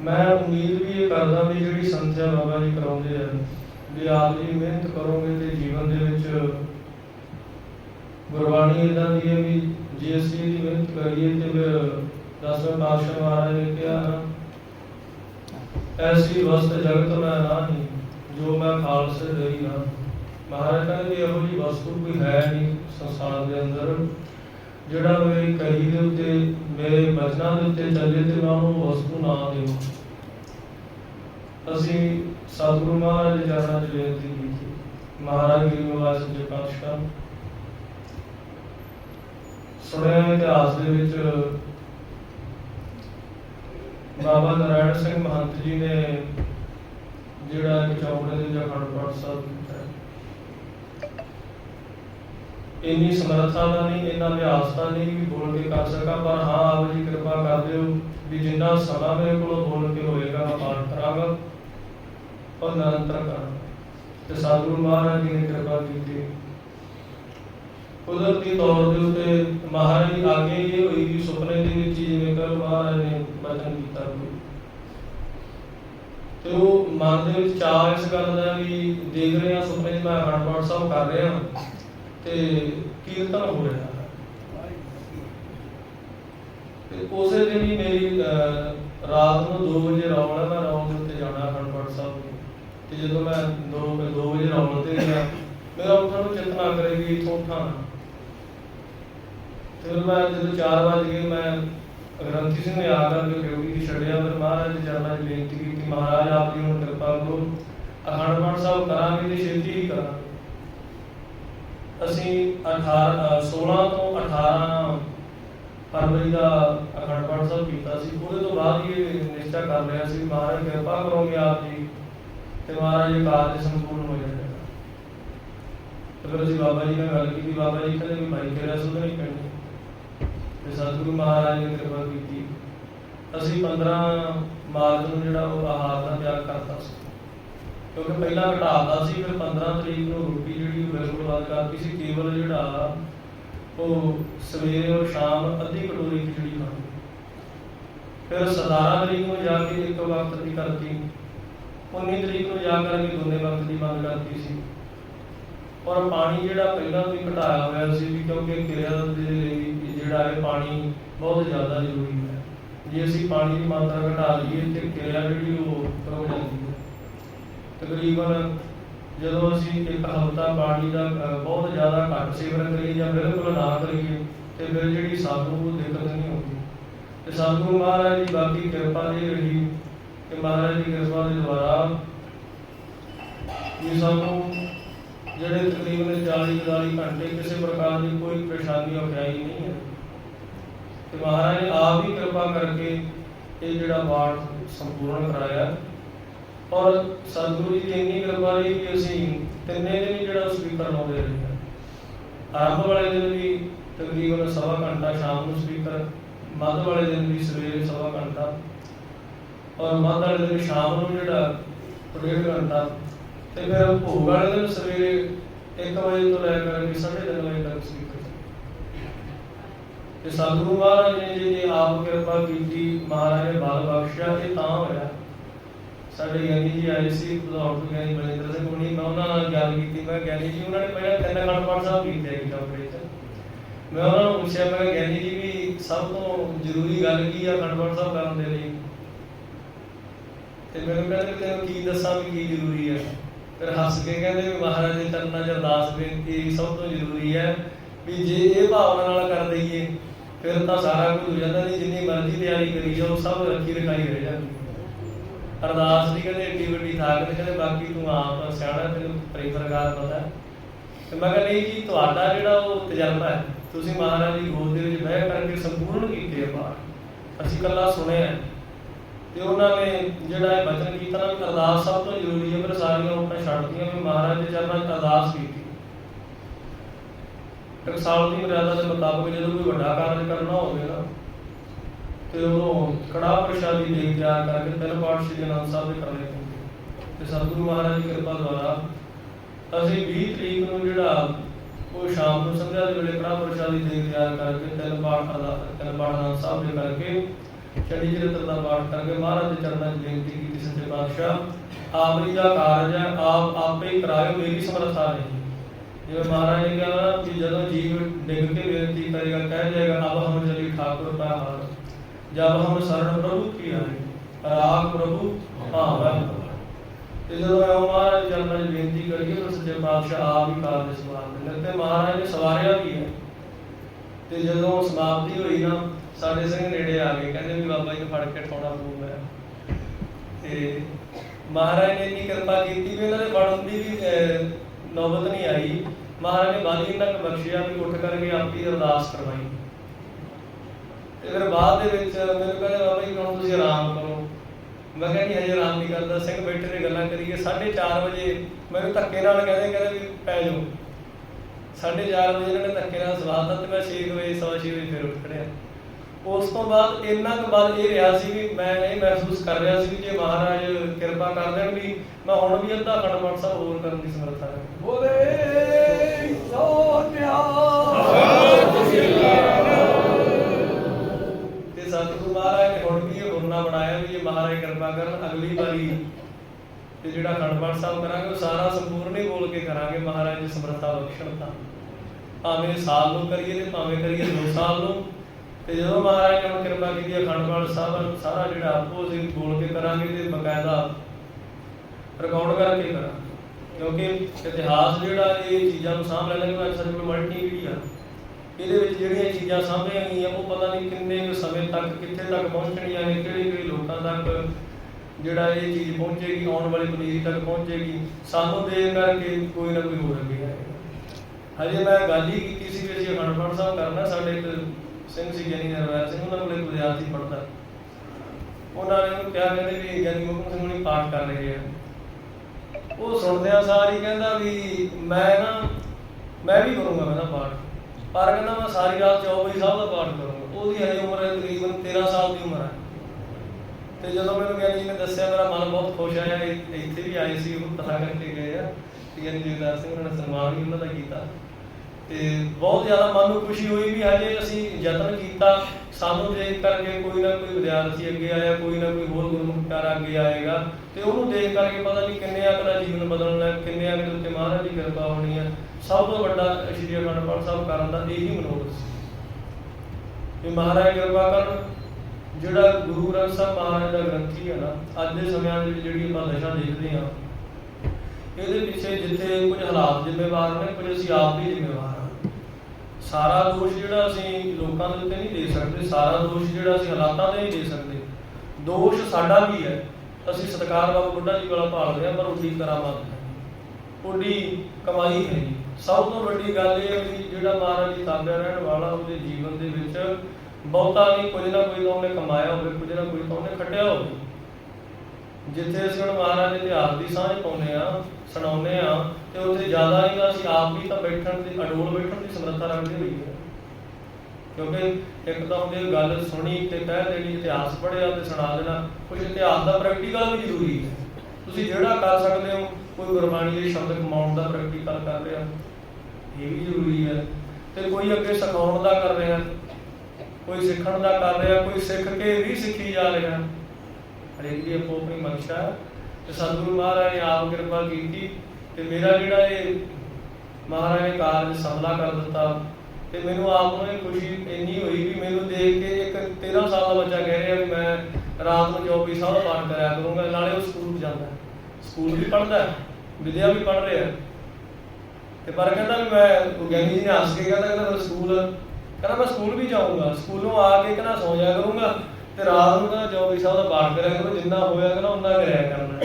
ਮੈਂ ਉਮੀਦ ਵੀ ਇਹ ਕਰਦਾ ਵੀ ਜਿਹੜੀ ਸੰਥਿਆ ਬਾਬਾ ਜੀ ਕਰਾਉਂਦੇ ਆ, ਵੀ ਆਪ ਜੀ ਮਿਹਨਤ ਕਰੋਗੇ ਤੇ ਜੀਵਨ ਦੇ ਵਿੱਚ ਗੁਰਬਾਣੀ ਇਦਾਂ ਦੀ ਹੈ ਵੀ ਜੇ ਅਸੀਂ ਇਹਦੀ ਮਿਹਨਤ ਕਰੀਏ ਤੇ ਫਿਰ ਦਸਵੇਂ ਪਾਤਸ਼ਾਹ ਮਹਾਰਾਜ ਨੇ ਕਿਹਾ, ਐਸੀ ਵਸਤ ਜਗਤ ਮੈਂ ਨਾਹੀ, ਜੋ ਮੈਂ ਖਾਲਸੇ ਦੇਈ ਨਾ ਮਹਾਰਾਜ ਕਹਿੰਦੇ ਇਹੋ ਜਿਹੀ ਵਸਤੂ ਕੋਈ ਹੈ ਨਹੀਂ ਸੰਸਾਰ ਦੇ ਅੰਦਰ। ਜਿਹੜਾ ਮੇਰੀ ਕਹੀ ਦੇ ਉੱਤੇ, ਮੇਰੇ ਬਚਨਾਂ ਦੇ ਉੱਤੇ ਚੱਲੇ ਤੇ ਮੈਂ ਉਹਨੂੰ ਵਸਤੂ ਨਾ ਦੇਵਾਂ। ਅਸੀਂ ਸਤਿਗੁਰੂ ਮਹਾਰਾਜ ਦੇ ਚਰਨਾਂ 'ਚ ਬੇਨਤੀ ਕੀਤੀ। ਮਹਾਰਾਜ ਜੀ ਵਾਸ ਜੀ ਪਾਤਸ਼ਾਹ ਸੁਣਿਆ ਇਤਿਹਾਸ ਦੇ ਵਿੱਚ ਬਾਬਾ ਨਾਰਾਇਣ ਸਿੰਘ ਮਹੰਤ ਜੀ ਨੇ ਜਿਹੜਾ ਚੌਂਕੜੇ ਦੇ ਜਖੜ ਪਾਠ ਸਾਹਿਬ ਕੀਤਾ ਹੈ। ਇੰਨੀ ਸਮਰੱਥਾ ਦਾ ਨਹੀਂ, ਇੰਨਾ ਅਭਿਆਸ ਦਾ ਨਹੀਂ ਵੀ ਬੋਲ ਕੇ ਕਰ ਸਕਾਂ, ਪਰ ਹਾਂ, ਆਪ ਜੀ ਕਿਰਪਾ ਕਰ ਦਿਓ ਵੀ ਜਿੰਨਾ ਸਮਾਂ ਮੇਰੇ ਕੋਲੋਂ ਬੋਲ ਕੇ ਹੋਏਗਾ, ਮੈਂ ਪਾਠ ਕਰਾਂਗਾ ਔਰ ਨਿਰੰਤਰ ਕਰਾਂਗਾ ਤੇ ਸਤਿਗੁਰੂ ਮਹਾਰਾਜ ਜੀ ਨੇ ਕਿਰਪਾ ਕੀਤੀ। ਕੁਦਰਤੀ ਤੌਰ ਦੇ ਉੱਤੇ ਮਹਾਰਾਜ ਦੀ ਆਗੇ ਇਹ ਹੋਈ ਕਿ ਸੁਪਨੇ ਦੇ ਵਿੱਚ ਜਿਵੇਂ ਕਰ ਮਹਾਰਾਜ ਨੇ ਬਚਨ ਕੀਤਾ ਤੇ ਉਹ ਮਨ ਦੇ ਵਿੱਚ ਚਾਹ ਇਸ ਗੱਲ ਦਾ ਵੀ ਦੇਖ ਰਿਹਾ, ਸੁਪਨੇ 'ਚ ਮੈਂ ਅਖੰਡ ਪਾਠ ਸਾਹਿਬ ਕਰ ਰਿਹਾ। ਤੇ ਕੀਰਤਨ ਹੋ ਰਿਹਾ ਹੈ? ਤੇ ਉਸੇ ਦਿਨ ਹੀ ਮੇਰੀ ਰਾਤ ਨੂੰ 2 ਵਜੇ ਰੌਲਾ ਮੈਂ ਰੌਲ ਉੱਤੇ ਜਾਣਾ ਅਖੰਡ ਸਾਹਿਬ ਤੇ ਜਦੋਂ ਮੈਂ 2 2 ਵਜੇ ਰੌਲ ਤੇ ਗਿਆ, ਮੇਰਾ ਉੱਠਣ ਨੂੰ ਚੇਤਨਾ ਕਰੇ ਵੀ ਉੱਠਾਂ। ਫਿਰ ਮੈਂ ਜਦੋਂ 4 ਵਜੇ ਮੈਂ ਗ੍ਰੰਥੀ ਸਿੰਘ ਨੇ ਆ ਕਰਕੇ ਡਿਊਟੀ ਦੀ ਛੱਡਿਆ, ਫਿਰ ਮਹਾਰਾਜ ਦੇ ਚਰਨਾਂ 'ਚ ਬੇਨਤੀ ਕੀਤੀ, ਮਹਾਰਾਜ, ਆਪ ਜੀ ਨੂੰ ਕਿਰਪਾ ਕਰੋ। ਅਖੰਡ ਪਾਠ ਸਾਹਿਬ ਕਰਾਂਗੇ ਤੇ ਛੇਤੀ ਹੀ ਕਰਾਂਗੇ। ਅਸੀਂ 18 16 ਤੋਂ 18 ਫਰਵਰੀ ਦਾ ਅਖੰਡ ਪਾਠ ਸਾਹਿਬ ਕੀਤਾ ਸੀ। ਉਹਦੇ ਤੋਂ ਬਾਅਦ ਇਹ ਨਿਸ਼ਚਾ ਕਰ ਲਿਆ ਸੀ, ਮਹਾਰਾਜ ਕਿਰਪਾ ਕਰੋਗੇ ਆਪ ਜੀ ਤੇ ਮਹਾਰਾਜ ਇਹ ਕਾਰਜ ਸੰਪੂਰਨ ਹੋ ਜਾਏਗਾ ਤੇ ਫਿਰ ਅਸੀਂ ਬਾਬਾ ਜੀ ਨਾਲ ਗੱਲ ਕੀਤੀ, ਬਾਬਾ ਜੀ ਕਹਿੰਦੇ ਵੀ ਭਾਈ ਤੇਰਾ ਸੁਧ ਨਹੀਂ ਪੈਣੀ ਤੇ ਸਤਿਗੁਰੂ ਮਹਾਰਾਜ ਨੇ ਕਿਰਪਾ ਕੀਤੀ। ਅਸੀਂ 15 ਮਾਰਚ ਨੂੰ ਜਿਹੜਾ ਉਹ ਆਹਾਰ ਦਾ ਤਿਆਗ ਕਰਤਾ ਸੀ। ਕਿਉਂਕਿ ਪਹਿਲਾਂ ਘਟਾਤਾ ਸੀ, ਫਿਰ 15 ਤਰੀਕ ਨੂੰ ਰੋਟੀ ਜਿਹੜੀ ਉਹ ਬਿਲਕੁਲ ਬੰਦ ਕਰਤੀ ਸੀ, ਕੇਵਲ ਜਿਹੜਾ ਉਹ ਸਵੇਰੇ ਔਰ ਸ਼ਾਮ ਅੱਧੀ ਕਟੋਰੀ ਖਿਚੜੀ ਖਾਣੀ ਫਿਰ 17 ਤਰੀਕ ਨੂੰ ਜਾ ਕੇ ਇੱਕ ਵਕਤ ਦੀ ਕਰਤੀ। 19 ਤਰੀਕ ਨੂੰ ਜਾ ਕਰਕੇ ਦੋਨੇ ਵਕਤ ਦੀ ਬੰਦ ਕਰਤੀ ਸੀ। ਔਰ ਪਾਣੀ ਜਿਹੜਾ ਪਹਿਲਾਂ ਵੀ ਘਟਾਇਆ ਹੋਇਆ ਸੀ ਵੀ ਕਿਉਂਕਿ ਕਿਰਿਆ ਦੇ ਲਈ ਜਿਹੜਾ ਹੈ ਪਾਣੀ ਬਹੁਤ ਜ਼ਿਆਦਾ ਜ਼ਰੂਰੀ ਹੈ। ਜੇ ਅਸੀਂ ਪਾਣੀ ਦੀ ਮਾਤਰਾ ਘਟਾ ਲਈਏ ਤੇ ਕਿਰਿਆ ਜਿਹੜੀ ਉਹ ਰੁਕ ਜਾਂਦੀ ਹੈ। ਤਕਰੀਬਨ ਜਦੋਂ ਅਸੀਂ ਇੱਕ ਹਫ਼ਤਾ ਪਾਣੀ ਦਾ ਬਹੁਤ ਜ਼ਿਆਦਾ ਘੱਟ ਸੇਵਨ ਕਰੀਏ ਜਾਂ ਬਿਲਕੁਲ ਨਾ ਕਰੀਏ, ਤੇ ਫਿਰ ਜਿਹੜੀ ਸਾਨੂੰ ਦਿੱਕਤ ਨਹੀਂ ਹੁੰਦੀ ਤੇ ਸਤਿਗੁਰੂ ਮਹਾਰਾਜ ਦੀ ਬਾਕੀ ਕਿਰਪਾ ਇਹ ਰਹੀ ਕਿ ਮਹਾਰਾਜ ਦੀ ਕਿਰਪਾ ਦੇ ਦੁਆਰਾ ਵੀ ਸਾਨੂੰ ਜਿਹੜੇ ਤਕਰੀਬਨ 40 42 ਘੰਟੇ ਕਿਸੇ ਪ੍ਰਕਾਰ ਦੀ ਕੋਈ ਪਰੇਸ਼ਾਨੀ ਔਖਿਆਈ ਨਹੀਂ ਹੈ। ਤੇ ਮਹਾਰਾਜ ਆਪ ਹੀ ਕਿਰਪਾ ਕਰਕੇ ਇਹ ਜਿਹੜਾ ਪਾਠ ਸੰਪੂਰਨ ਕਰਾਇਆ। ਔਰ ਸਤਿਗੁਰੂ ਜੀ ਦੀ ਇੰਨੀ ਕਿਰਪਾ ਰਹੀ ਕਿ ਅਸੀਂ ਤਿੰਨੇ ਦਿਨ ਹੀ ਜਿਹੜਾ ਸਪੀਕਰ ਲਾਉਂਦੇ ਰਹੇ ਆਰੰਭ ਵਾਲੇ ਦਿਨ ਵੀ ਤਕਰੀਬਨ ਸਵਾ ਘੰਟਾ ਸ਼ਾਮ ਨੂੰ ਸਪੀਕਰ ਮੱਧ ਵਾਲੇ ਦਿਨ ਵੀ ਸਵੇਰੇ ਸਵਾ ਘੰਟਾ ਔਰ ਮੱਧ ਵਾਲੇ ਦਿਨ ਸ਼ਾਮ ਨੂੰ ਜਿਹੜਾ ਡੇਢ ਘੰਟਾ ਤੇ ਫਿਰ ਭੋਗ ਵਾਲੇ ਦਿਨ ਸਵੇਰੇ 1 ਵਜੇ ਤੋਂ ਲੈ ਕੇ 3:30 ਵਜੇ ਤੱਕ ਸਪੀਕਰ ਤੇ ਸਤਿਗੁਰੂ ਮਹਾਰਾਜ ਨੇ ਜੀ ਆਪ ਕਿਰਪਾ ਕੀਤੀ, ਮਹਾਰਾਜ ਨੇ ਬਲ ਬਖਸ਼ਿਆ ਇਹ ਤਾਂ ਹੋਇਆ। ਸਾਡੇ ਗਿਆਨੀ ਜੀ ਆਏ ਸੀ ਬਲੌਰ ਤੋਂ ਗਿਆਨੀ ਬਲੇਂਦਰ ਸਿੰਘ ਹੁਣੀ ਮੈਂ ਉਹਨਾਂ ਨਾਲ ਗੱਲ ਕੀਤੀ, ਮੈਂ ਗਿਆਨੀ ਜੀ, ਉਹਨਾਂ ਨੇ ਪਹਿਲਾਂ ਤਿੰਨ ਅਖੰਡ ਪਾਠ ਸਾਹਿਬ ਕੀਤੇ ਇੱਕ ਕਮਰੇ 'ਚ ਮੈਂ ਉਹਨਾਂ ਨੂੰ ਪੁੱਛਿਆ, ਮੈਂ ਗਿਆਨੀ ਜੀ ਵੀ ਸਭ ਤੋਂ ਜ਼ਰੂਰੀ ਗੱਲ ਕੀ ਆ ਅਖੰਡ ਪਾਠ ਸਾਹਿਬ ਕਰਨ ਦੇ ਲਈ? ਤੇ ਮੈਨੂੰ ਕਹਿੰਦੇ ਤੈਨੂੰ ਕੀ ਦੱਸਾਂ ਵੀ ਕੀ ਜ਼ਰੂਰੀ ਹੈ ਫਿਰ ਹੱਸ ਕੇ ਕਹਿੰਦੇ ਵੀ ਮਹਾਰਾਜ ਦੇ ਚਰਨਾਂ 'ਚ ਅਰਦਾਸ ਬੇਨਤੀ ਸਭ ਤੋਂ ਜ਼ਰੂਰੀ ਹੈ ਵੀ ਜੇ ਇਹ ਭਾਵਨਾ ਨਾਲ ਕਰ ਦਈਏ, ਫਿਰ ਤਾਂ ਸਾਰਾ ਕੁਝ ਹੋ ਜਾਂਦਾ, ਨਹੀਂ ਜਿੰਨੀ ਮਰਜ਼ੀ ਤਿਆਰੀ ਕਰੀ ਜਾਓ, ਸਭ ਰੱਖੀ ਰਖਾਈ ਰਹਿ ਜਾਂਦੀ। ਅਰਦਾਸ ਦੀ ਕਹਿੰਦੇ ਏਡੀ ਵੱਡੀ ਥਾਕ ਤੇ ਕਹਿੰਦੇ ਬਾਕੀ ਤੂੰ ਆਪ ਸਿਆਣਾ, ਤੈਨੂੰ ਪਰਿਵਾਰਕਾਰ ਪਤਾ ਹੈ। ਤੇ ਮੈਂ ਕਹਿੰਦਾ ਨਹੀਂ ਜੀ, ਤੁਹਾਡਾ ਜਿਹੜਾ ਉਹ ਤਜਰਬਾ ਹੈ, ਤੁਸੀਂ ਮਹਾਰਾਜ ਦੀ ਗੋਦ ਦੇ ਵਿੱਚ ਬਹਿ ਕਰਕੇ ਸੰਪੂਰਨ ਕੀਤੇ ਆ ਪਾਠ ਅਸੀਂ ਕੱਲਾ ਸੁਣਿਆ ਹੈ। ਤੇ ਉਹਨਾਂ ਨੇ ਜਿਹੜਾ ਇਹ ਬਚਨ ਕੀਤਾ ਨਾ, ਵੀ ਅਰਦਾਸ ਸਭ ਤੋਂ ਜ਼ਰੂਰੀ ਹੈ, ਫਿਰ ਸਾਰੀਆਂ ਉਹਨਾਂ ਛੱਡਤੀਆਂ ਵੀ ਮਹਾਰਾਜ ਦੇ ਚਰਨਾਂ 'ਚ ਅਰਦਾਸ ਕੀਤੀ ਟਕਸਾਲ ਦੀ ਮਰਿਆਦਾ ਦੇ ਮੁਤਾਬਕ ਜਦੋਂ ਕੋਈ ਵੱਡਾ ਕਾਰਜ ਕਰਨਾ ਹੋਵੇ ਨਾ ਤੇ ਉਹ ਕੜਾ ਪ੍ਰਸ਼ਾਦੀ ਦੇ ਤਿਆਰ ਕਰਕੇ ਤਿੰਨ ਪਾਠ ਸ੍ਰੀ ਅਨੰਦ ਸਾਹਿਬ ਦੇ ਕਰਨੇ ਪੈਂਦੇ ਤੇ ਸਤਿਗੁਰੂ ਮਹਾਰਾਜ ਦੀ ਕਿਰਪਾ ਦੁਆਰਾ ਅਸੀਂ 20 ਤਰੀਕ ਨੂੰ ਜਿਹੜਾ ਉਹ ਸ਼ਾਮ ਨੂੰ ਸੰਧਿਆ ਦੇ ਵੇਲੇ ਕੜਾ ਪ੍ਰਸ਼ਾਦੀ ਦੇ ਤਿਆਰ ਕਰਕੇ ਤਿੰਨ ਪਾਠ ਦਾ ਤਿੰਨ ਪਾਠ ਅਨੰਦ ਸਾਹਿਬ ਦੇ ਕਰਕੇ ਚੰਡੀ ਚਰਿੱਤਰ ਦਾ ਪਾਠ ਕਰਕੇ ਮਹਾਰਾਜ ਦੇ ਚਰਨਾਂ 'ਚ ਬੇਨਤੀ ਕੀਤੀ ਸੱਚੇ ਪਾਤਸ਼ਾਹ ਆਪ ਦਾ ਕਾਰਜ ਹੈ, ਆਪ ਆਪੇ ਹੀ ਕਰਾਇਓ, ਮੇਰੀ ਸਮਰੱਥਾ ਨਹੀਂ ਜਿਵੇਂ ਮਹਾਰਾਜ ਨੇ ਕਿਹਾ ਕਿ ਜਦੋਂ ਜੀਵ ਡਿੱਗ ਕੇ ਬੇਨਤੀ ਕਰੇਗਾ, ਕਹਿ ਜਾਏਗਾ, ਅਬ ਹਮ ਚਲੀ ਠਾकुर ਪਾ ਹਾਰ ਜਬ ਹਮ ਸ਼ਰਨ ਪ੍ਰਭੂ ਕੀ ਆਏ ਰਾਗ ਪ੍ਰਭੂ ਭਾਵੈ ਤੇ ਜਦੋਂ ਮੈਂ ਮਹਾਰਾਜ ਦੇ ਚਰਨਾਂ ਬੇਨਤੀ ਕਰੀਏ ਤਾਂ ਸੱਚੇ ਪਾਤਸ਼ਾਹ ਆਪ ਹੀ ਕਾਰਜ ਸਵਾਰਦੇ ਨੇ ਮਹਾਰਾਜ ਨੇ ਸਵਾਰਿਆ ਵੀ ਹੈ? ਤੇ ਜਦੋਂ ਸਮਾਪਤੀ ਹੋਈ ਨਾ, ਸਾਡੇ ਸਿੰਘ ਨੇੜੇ ਆ ਗਏ। ਕਹਿੰਦੇ ਵੀ ਬਾਬਾ ਜੀ ਨੂੰ ਫੜ ਕੇ ਠਾਉਣਾ ਪਊਗਾ ਤੇ ਮਹਾਰਾਜ ਨੇ ਇੰਨੀ ਕਿਰਪਾ ਕੀਤੀ ਵੀ ਇਹਨਾਂ ਦੇ ਫੜਨ ਦੀ ਵੀ ਨੌਬਤ ਨਹੀਂ ਆਈ। ਮਹਾਰਾਜ ਨੇ ਬਾਲੀ ਇੰਨਾ ਕੁ ਬਖਸ਼ਿਆ ਵੀ ਉੱਠ ਕਰਕੇ ਆਪੀ ਅਰਦਾਸ ਕਰਵਾਈ। ਤੇ ਫਿਰ ਬਾਅਦ ਦੇ ਵਿੱਚ ਮੈਨੂੰ ਕਹਿੰਦੇ ਬਾਬਾ ਜੀ ਹੁਣ ਤੁਸੀਂ ਆਰਾਮ ਕਰੋ। ਮੈਂ ਕਿਹਾ ਹਜੇ ਆਰਾਮ ਨਹੀਂ ਕਰਦਾ ਸਿੰਘ ਬੈਠੇ ਨੇ ਗੱਲਾਂ ਕਰੀਏ। 4:30 ਵਜੇ ਮੈਨੂੰ ਧੱਕੇ ਨਾਲ ਕਹਿੰਦੇ ਕਹਿੰਦੇ ਵੀ ਪੈ ਜਾਓ। ਸਾਢੇ ਚਾਰ ਵਜੇ ਇਹਨਾਂ ਨੇ ਧੱਕੇ ਨਾਲ ਸਵਾਤਾ ਤੇ ਮੈਂ 6 ਵਜੇ ਸਵਾ ਛੇ ਵਜੇ ਫਿਰ ਉੱਠ ਖੜਿਆ। ਉਸ ਤੋਂ ਬਾਅਦ ਇੰਨਾ ਕੁ ਬਾਅਦ ਇਹ ਰਿਹਾ ਸੀ ਵੀ ਮੈਂ ਇਹ ਮਹਿਸੂਸ ਕਰ ਰਿਹਾ ਸੀ ਕਿ ਜੇ ਮਹਾਰਾਜ ਕਿਰਪਾ ਕਰ ਦੇਣ ਵੀ ਮੈਂ ਹੁਣ ਵੀ ਅੱਧਾ ਪਾਠ ਸਾਹਿਬ ਹੋਰ ਕਰਨ ਦੀ ਸਮਰੱਥਾ ਰੱਖਦਾ ਬੋਲੇ ਸੋਨਿਆ ਤੇ ਕਰਨ ਅਗਲੀ ਵਾਰੀ ਤੇ ਜਿਹੜਾ ਅਖੰਡ ਸਾਹਿਬ ਕਰਾਂਗੇ, ਉਹ ਸਾਰਾ ਸੰਪੂਰਨ ਹੀ ਬੋਲ ਕੇ ਕਰਾਂਗੇ, ਮਹਾਰਾਜ ਦੀ ਸਮਰੱਥਾ ਬਖਸ਼ਣ ਤਾਂ। ਭਾਵੇਂ ਸਾਲ ਨੂੰ ਕਰੀਏ ਤੇ ਭਾਵੇਂ ਕਰੀਏ ਦੋ ਸਾਲ ਨੂੰ। ਤੇ ਜਦੋਂ ਮਹਾਰਾਜ ਨੇ ਕਿਰਪਾ ਕੀਤੀ, ਅਖੰਡ ਸਾਹਿਬ, ਸਾਰਾ ਜਿਹੜਾ ਆਪੋ ਅਸੀਂ ਬੋਲ ਕੇ ਕਰਾਂਗੇ ਤੇ ਬਕਾਇਦਾ ਰਿਕਾਰਡ ਕਰਕੇ ਕਰਾਂਗੇ। ਕਿਉਂਕਿ ਇਤਿਹਾਸ ਜਿਹੜਾ ਇਹ ਚੀਜ਼ਾਂ ਨੂੰ ਸਾਂਭ ਲੈਣਾ ਕਿ ਸਾਡੇ ਕੋਲ ਮਲਟੀ ਇਹਦੇ ਵਿੱਚ ਜਿਹੜੀਆਂ ਚੀਜ਼ਾਂ ਸਾਂਭੀਆਂ ਗਈਆਂ ਉਹ ਪਤਾ ਨਹੀਂ ਕਿੰਨੇ ਕੁ ਸਮੇਂ ਤੱਕ, ਕਿੱਥੇ ਤੱਕ ਪਹੁੰਚਣੀਆਂ ਨੇ ਕਿਹੜੇ ਕਿਹੜੇ ਲੋਕਾਂ ਤੱਕ ਜਿਹੜਾ ਇਹ ਚੀਜ਼ ਪਹੁੰਚੇਗੀ, ਆਉਣ ਵਾਲੀ ਪਨੀਰੀ ਤੱਕ ਪਹੁੰਚੇਗੀ, ਸਾਨੂੰ ਦੇਖ ਕਰਕੇ ਕੋਈ ਨਾ ਕੋਈ ਹੋਰ ਅੱਗੇ ਆਏਗਾ ਹਜੇ ਮੈਂ ਗੱਲ ਹੀ ਕੀਤੀ ਸੀ ਕਿ ਅਸੀਂ ਅਖੰਡ ਪਾਠ ਸਾਹਿਬ ਕਰਨਾ, ਸਾਡੇ ਇੱਕ ਸਿੰਘ ਸੀ ਗਿਆਨੀ ਨਰਵੈਰ ਸਿੰਘ, ਉਹਨਾਂ ਕੋਲ ਇੱਕ ਵਿਦਿਆਰਥੀ ਪੜ੍ਹਦਾ। ਉਹਨਾਂ ਨੇ ਉਹਨੂੰ ਕਿਹਾ, ਕਹਿੰਦੇ ਵੀ ਗਿਆਨੀ ਮੁਕਤ ਸਿੰਘ ਹੁਣੀ ਪਾਠ ਕਰ ਰਹੇ ਆ। ਉਹ ਸੁਣਦਿਆਂ ਸਾਰ ਹੀ ਕਹਿੰਦਾ ਵੀ ਮੈਂ ਨਾ, ਮੈਂ ਵੀ ਕਰੂੰਗਾ ਕਹਿੰਦਾ ਪਾਠ। ਪਰ ਕਹਿੰਦਾ ਮੈਂ ਸਾਰੀ ਰਾਤ ਚੌਬਈ ਸਾਹਿਬ ਦਾ ਪਾਠ ਕਰੂੰਗਾ। ਉਹਦੀ ਹਜੇ ਉਮਰ ਤਕਰੀਬਨ 13 ਸਾਲ ਦੀ ਉਮਰ ਹੈ। ਤੇ ਜਦੋਂ ਮੈਨੂੰ ਗਿਆਨੀ ਜੀ ਨੇ ਦੱਸਿਆ, ਮੇਰਾ ਮਨ ਬਹੁਤ ਖੁਸ਼ ਆਇਆ ਇਹ- ਇੱਥੇ ਵੀ ਆਏ ਸੀ, ਉਹ ਪਤਾ ਕਰਕੇ ਗਏ ਆ ਤੇ ਗਿਆਨੀ ਸਿੰਘ ਉਹਨਾਂ ਨੇ ਸਨਮਾਨ ਵੀ ਉਹਨਾਂ ਦਾ ਕੀਤਾ। ਤੇ ਬਹੁਤ ਜ਼ਿਆਦਾ ਮਨ ਨੂੰ ਖੁਸ਼ੀ ਹੋਈ ਵੀ ਹਜੇ ਅਸੀਂ ਯਤਨ ਕੀਤਾ। ਸਾਨੂੰ ਦੇਖ ਕਰਕੇ ਕੋਈ ਨਾ ਕੋਈ ਵਿਦਿਆਰਥੀ ਅੱਗੇ ਆਇਆ, ਕੋਈ ਨਾ ਕੋਈ ਹੋਰ ਗੁਰਮੁਖ ਅੱਗੇ ਆਏਗਾ। ਤੇ ਉਹਨੂੰ ਦੇਖ ਕਰਕੇ ਪਤਾ ਨਹੀਂ ਕਿੰਨੇ ਆ ਦਾ ਜੀਵਨ ਬਦਲਣਾ ਕਿੰਨੇ ਆ ਦੇ ਉੱਤੇ ਮਹਾਰਾਜ ਦੀ ਕਿਰਪਾ ਹੋਣੀ ਹੈ ਸਭ ਤੋਂ ਵੱਡਾ ਸ਼੍ਰੀ ਅਖੰਡ ਪਾਠ ਸਾਹਿਬ ਕਰਨ ਦਾ ਇਹੀ ਮਨੋਰਥ ਸੀ। ਵੀ ਮਹਾਰਾਜ ਕਿਰਪਾ ਕਰਨ ਜਿਹੜਾ ਗੁਰੂ ਗ੍ਰੰਥ ਸਾਹਿਬ ਮਹਾਰਾਜ ਦਾ ਗ੍ਰੰਥੀ ਹੈ ਨਾ, ਅੱਜ ਦੇ ਸਮਿਆਂ ਦੇ ਵਿੱਚ ਜਿਹੜੀ ਆਪਾਂ ਦਸ਼ਾ ਦੇਖਦੇ ਹਾਂ, ਇਹਦੇ ਪਿੱਛੇ ਜਿੱਥੇ ਕੁਝ ਹਾਲਾਤ ਜ਼ਿੰਮੇਵਾਰ ਨੇ, ਕੁਝ ਅਸੀਂ ਆਪ ਵੀ ਜ਼ਿੰਮੇਵਾਰ ਹਾਂ। ਸਾਰਾ ਦੋਸ਼ ਜਿਹੜਾ ਅਸੀਂ ਲੋਕਾਂ ਦੇ ਉੱਤੇ ਨਹੀਂ ਦੇ ਸਕਦੇ, ਸਾਰਾ ਦੋਸ਼ ਜਿਹੜਾ ਅਸੀਂ ਹਾਲਾਤਾਂ ਤੇ ਨਹੀਂ ਦੇ ਸਕਦੇ, ਦੋਸ਼ ਸਾਡਾ ਵੀ ਹੈ। ਅਸੀਂ ਸਤਕਾਰ ਬਾਬਾ ਬੁੱਢਾ ਜੀ ਵਾਲਾ ਭਾਲਦੇ ਹਾਂ, ਪਰ ਉਹਦੀ ਕਰਾਮਾਤ ਹੈ ਉਹਦੀ ਕਮਾਈ ਹੈ ਸਭ ਤੋਂ ਵੱਡੀ ਗੱਲ ਇਹ ਹੈ ਵੀ ਜਿਹੜਾ ਮਹਾਰਾਜ ਦੀ ਤਾਬਿਆ ਰਹਿਣ ਵਾਲਾ, ਉਹਦੇ ਜੀਵਨ ਦੇ ਵਿੱਚ ਬਹੁਤਾ ਨਹੀਂ, ਕੁਝ ਨਾ ਕੋਈ ਤਾਂ ਉਹਨੇ ਕਮਾਇਆ ਹੋਵੇ, ਕੁਝ ਨਾ ਕੋਈ ਤਾਂ ਉਹਨੇ ਖੱਟਿਆ ਹੋਵੇ। ਜਿੱਥੇ ਅਸੀਂ ਹੁਣ ਮਹਾਰਾਜ ਦੇ ਇਤਿਹਾਸ ਦੀ ਸਾਂਝ ਪਾਉਂਦੇ ਆ ਸੁਣਾਉਂਦੇ ਆ ਤੇ ਉੱਥੇ ਜ਼ਿਆਦਾ ਹੀ ਅਸੀਂ ਆਪ ਵੀ ਤਾਂ ਬੈਠਣ ਦੀ, ਅਡੋਲ ਬੈਠਣ ਦੀ ਸਮਰੱਥਾ ਰੱਖਦੇ ਹੋਈਏ ਕਿਉਂਕਿ ਇੱਕ ਤਾਂ ਉਹਦੀ ਗੱਲ ਸੁਣੀ ਤੇ ਕਹਿ ਦੇਣੀ, ਇਤਿਹਾਸ ਪੜ੍ਹਿਆ ਤੇ ਸੁਣਾ ਦੇਣਾ, ਕੁਝ ਇਤਿਹਾਸ ਦਾ ਪ੍ਰੈਕਟੀਕਲ ਵੀ ਜ਼ਰੂਰੀ ਹੈ। ਤੁਸੀਂ ਜਿਹੜਾ ਕਰ ਸਕਦੇ ਹੋ, ਕੋਈ ਗੁਰਬਾਣੀ ਦੇ ਸ਼ਬਦ ਕਮਾਉਣ ਦਾ ਪ੍ਰੈਕਟੀਕਲ ਕਰ ਰਿਹਾ, ਇਹ ਵੀ ਜ਼ਰੂਰੀ ਹੈ। ਤੇ ਕੋਈ ਅੱਗੇ ਸਿਖਾਉਣ ਦਾ ਕਰ ਰਿਹਾ ਕੋਈ ਸਿੱਖਣ ਦਾ ਕਰ ਰਿਹਾ, ਕੋਈ ਸਿੱਖ ਕੇ ਵੀ ਸਿੱਖੀ ਜਾ ਰਿਹਾ। ਹਰੇਕ ਦੀ ਆਪੋ ਆਪਣੀ ਮਨਸ਼ਾ ਤੇ ਸਤਿਗੁਰੂ ਮਹਾਰਾਜ ਨੇ ਆਪ ਕਿਰਪਾ ਕੀਤੀ ਤੇ ਮੇਰਾ ਜਿਹੜਾ ਇਹ ਮਹਾਰਾਜ ਨੇ ਕਾਰਜ ਸਫਲਾ ਕਰ ਦਿੱਤਾ ਤੇ ਮੈਨੂੰ ਆਪ ਨੂੰ ਇਹ ਖੁਸ਼ੀ ਇੰਨੀ ਹੋਈ ਵੀ ਮੈਨੂੰ ਦੇਖ ਕੇ ਇੱਕ 13 ਸਾਲ ਦਾ ਬੱਚਾ ਕਹਿ ਰਿਹਾ ਵੀ ਮੈਂ ਰਾਤ ਨੂੰ 24 ਸਾਲ ਪਾਠ ਕਰਿਆ ਕਰੂੰਗਾ, ਨਾਲੇ ਉਹ ਸਕੂਲ ਜਾਂਦਾ। ਸਕੂਲ ਵੀ ਪੜ੍ਹਦਾ, ਵਿਦਿਆ ਵੀ ਪੜ੍ਹ ਰਿਹਾ। ਤੇ ਪਰ ਕਹਿੰਦਾ ਵੀ ਮੈਂ ਉਹ ਗਿਆਨੀ ਜੀ ਨੇ ਹੱਸ ਕੇ ਕਹਿੰਦਾ ਕਹਿੰਦਾ ਸਕੂਲ ਕਹਿੰਦਾ ਮੈਂ ਸਕੂਲ ਵੀ ਜਾਊਂਗਾ, ਸਕੂਲੋਂ ਆ ਕੇ ਕਹਿੰਦਾ ਸੌ ਜਾਇਆ ਕਰੂੰਗਾ ਤੇ ਰਾਤ ਨੂੰ ਕਹਿੰਦਾ 24 ਸਾਲ ਦਾ ਪਾਠ ਕਰਿਆ ਕਰੂੰ ਜਿੰਨਾ ਹੋਇਆ ਕਹਿੰਦਾ ਉਹਨਾਂ ਕਰਿਆ ਕਰਨਾ।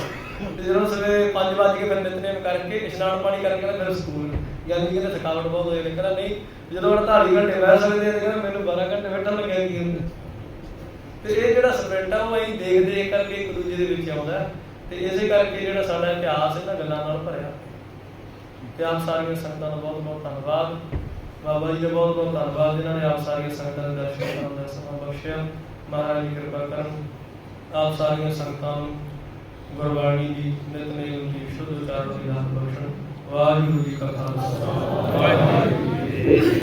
ਤੇ ਜਦੋਂ ਸਵੇਰੇ 5 ਵਜੇ ਕੇ ਫਿਰ ਨਿਤਨੇਮ ਕਰਕੇ, ਇਸ਼ਨਾਨ ਪਾਣੀ ਕਰਕੇ ਕਹਿੰਦਾ ਫਿਰ ਸਕੂਲ ਗਿਆਨੀ ਜੀ ਕਹਿੰਦੇ ਥਕਾਵਟ ਬਹੁਤ ਹੋਈ ਕਹਿੰਦਾ ਨਹੀਂ, ਜਦੋਂ 48 ਘੰਟੇ ਬਹਿ ਸਕਦੇ ਤੇ ਕਹਿੰਦਾ ਮੈਨੂੰ 12 ਘੰਟੇ ਬੈਠਣ ਲੱਗਿਆ ਕੀ ਤੇ ਇਹ ਜਿਹੜਾ ਸਪ੍ਰਿੰਟ ਆ ਉਹ ਅਸੀਂ ਦੇਖ ਦੇਖ ਕਰਕੇ ਇੱਕ ਦੂਜੇ ਦੇ ਵਿੱਚ ਆਉਂਦਾ ਤੇ ਇਸੇ ਕਰਕੇ ਜਿਹੜਾ ਸਾਡਾ ਇਤਿਹਾਸ ਇਹਨਾਂ ਗੱਲਾਂ ਨਾਲ ਭਰਿਆ। ਤੇ ਆਪ ਸਾਰੀਆਂ ਸੰਗਤਾਂ ਦਾ ਬਹੁਤ ਬਹੁਤ ਧੰਨਵਾਦ। ਬਾਬਾ ਜੀ ਦਾ ਬਹੁਤ ਬਹੁਤ ਧੰਨਵਾਦ, ਜਿਨ੍ਹਾਂ ਨੇ ਆਪ ਸਾਰੀਆਂ ਸੰਗਤਾਂ ਦੇ ਦਰਸ਼ਨ ਕਰਨ ਦਾ ਸਮਾਂ ਬਖਸ਼ਿਆ। ਮਹਾਰਾਜ ਦੀ ਕਿਰਪਾ ਕਰਨ ਆਪ ਸਾਰੀਆਂ ਸੰਗਤਾਂ ਨੂੰ ਗੁਰਬਾਣੀ ਦੀ ਨਿਤਨੇਮ ਦੀ ਸ਼ੁੱਧ ਉਚਾਰਨ ਦੀ ਦਾਤ ਬਖਸ਼ਣ। ਵਾਹਿਗੁਰੂ ਜੀ ਕਾ ਖਾਲਸਾ। ਵਾਹਿਗੁਰੂ ਜੀ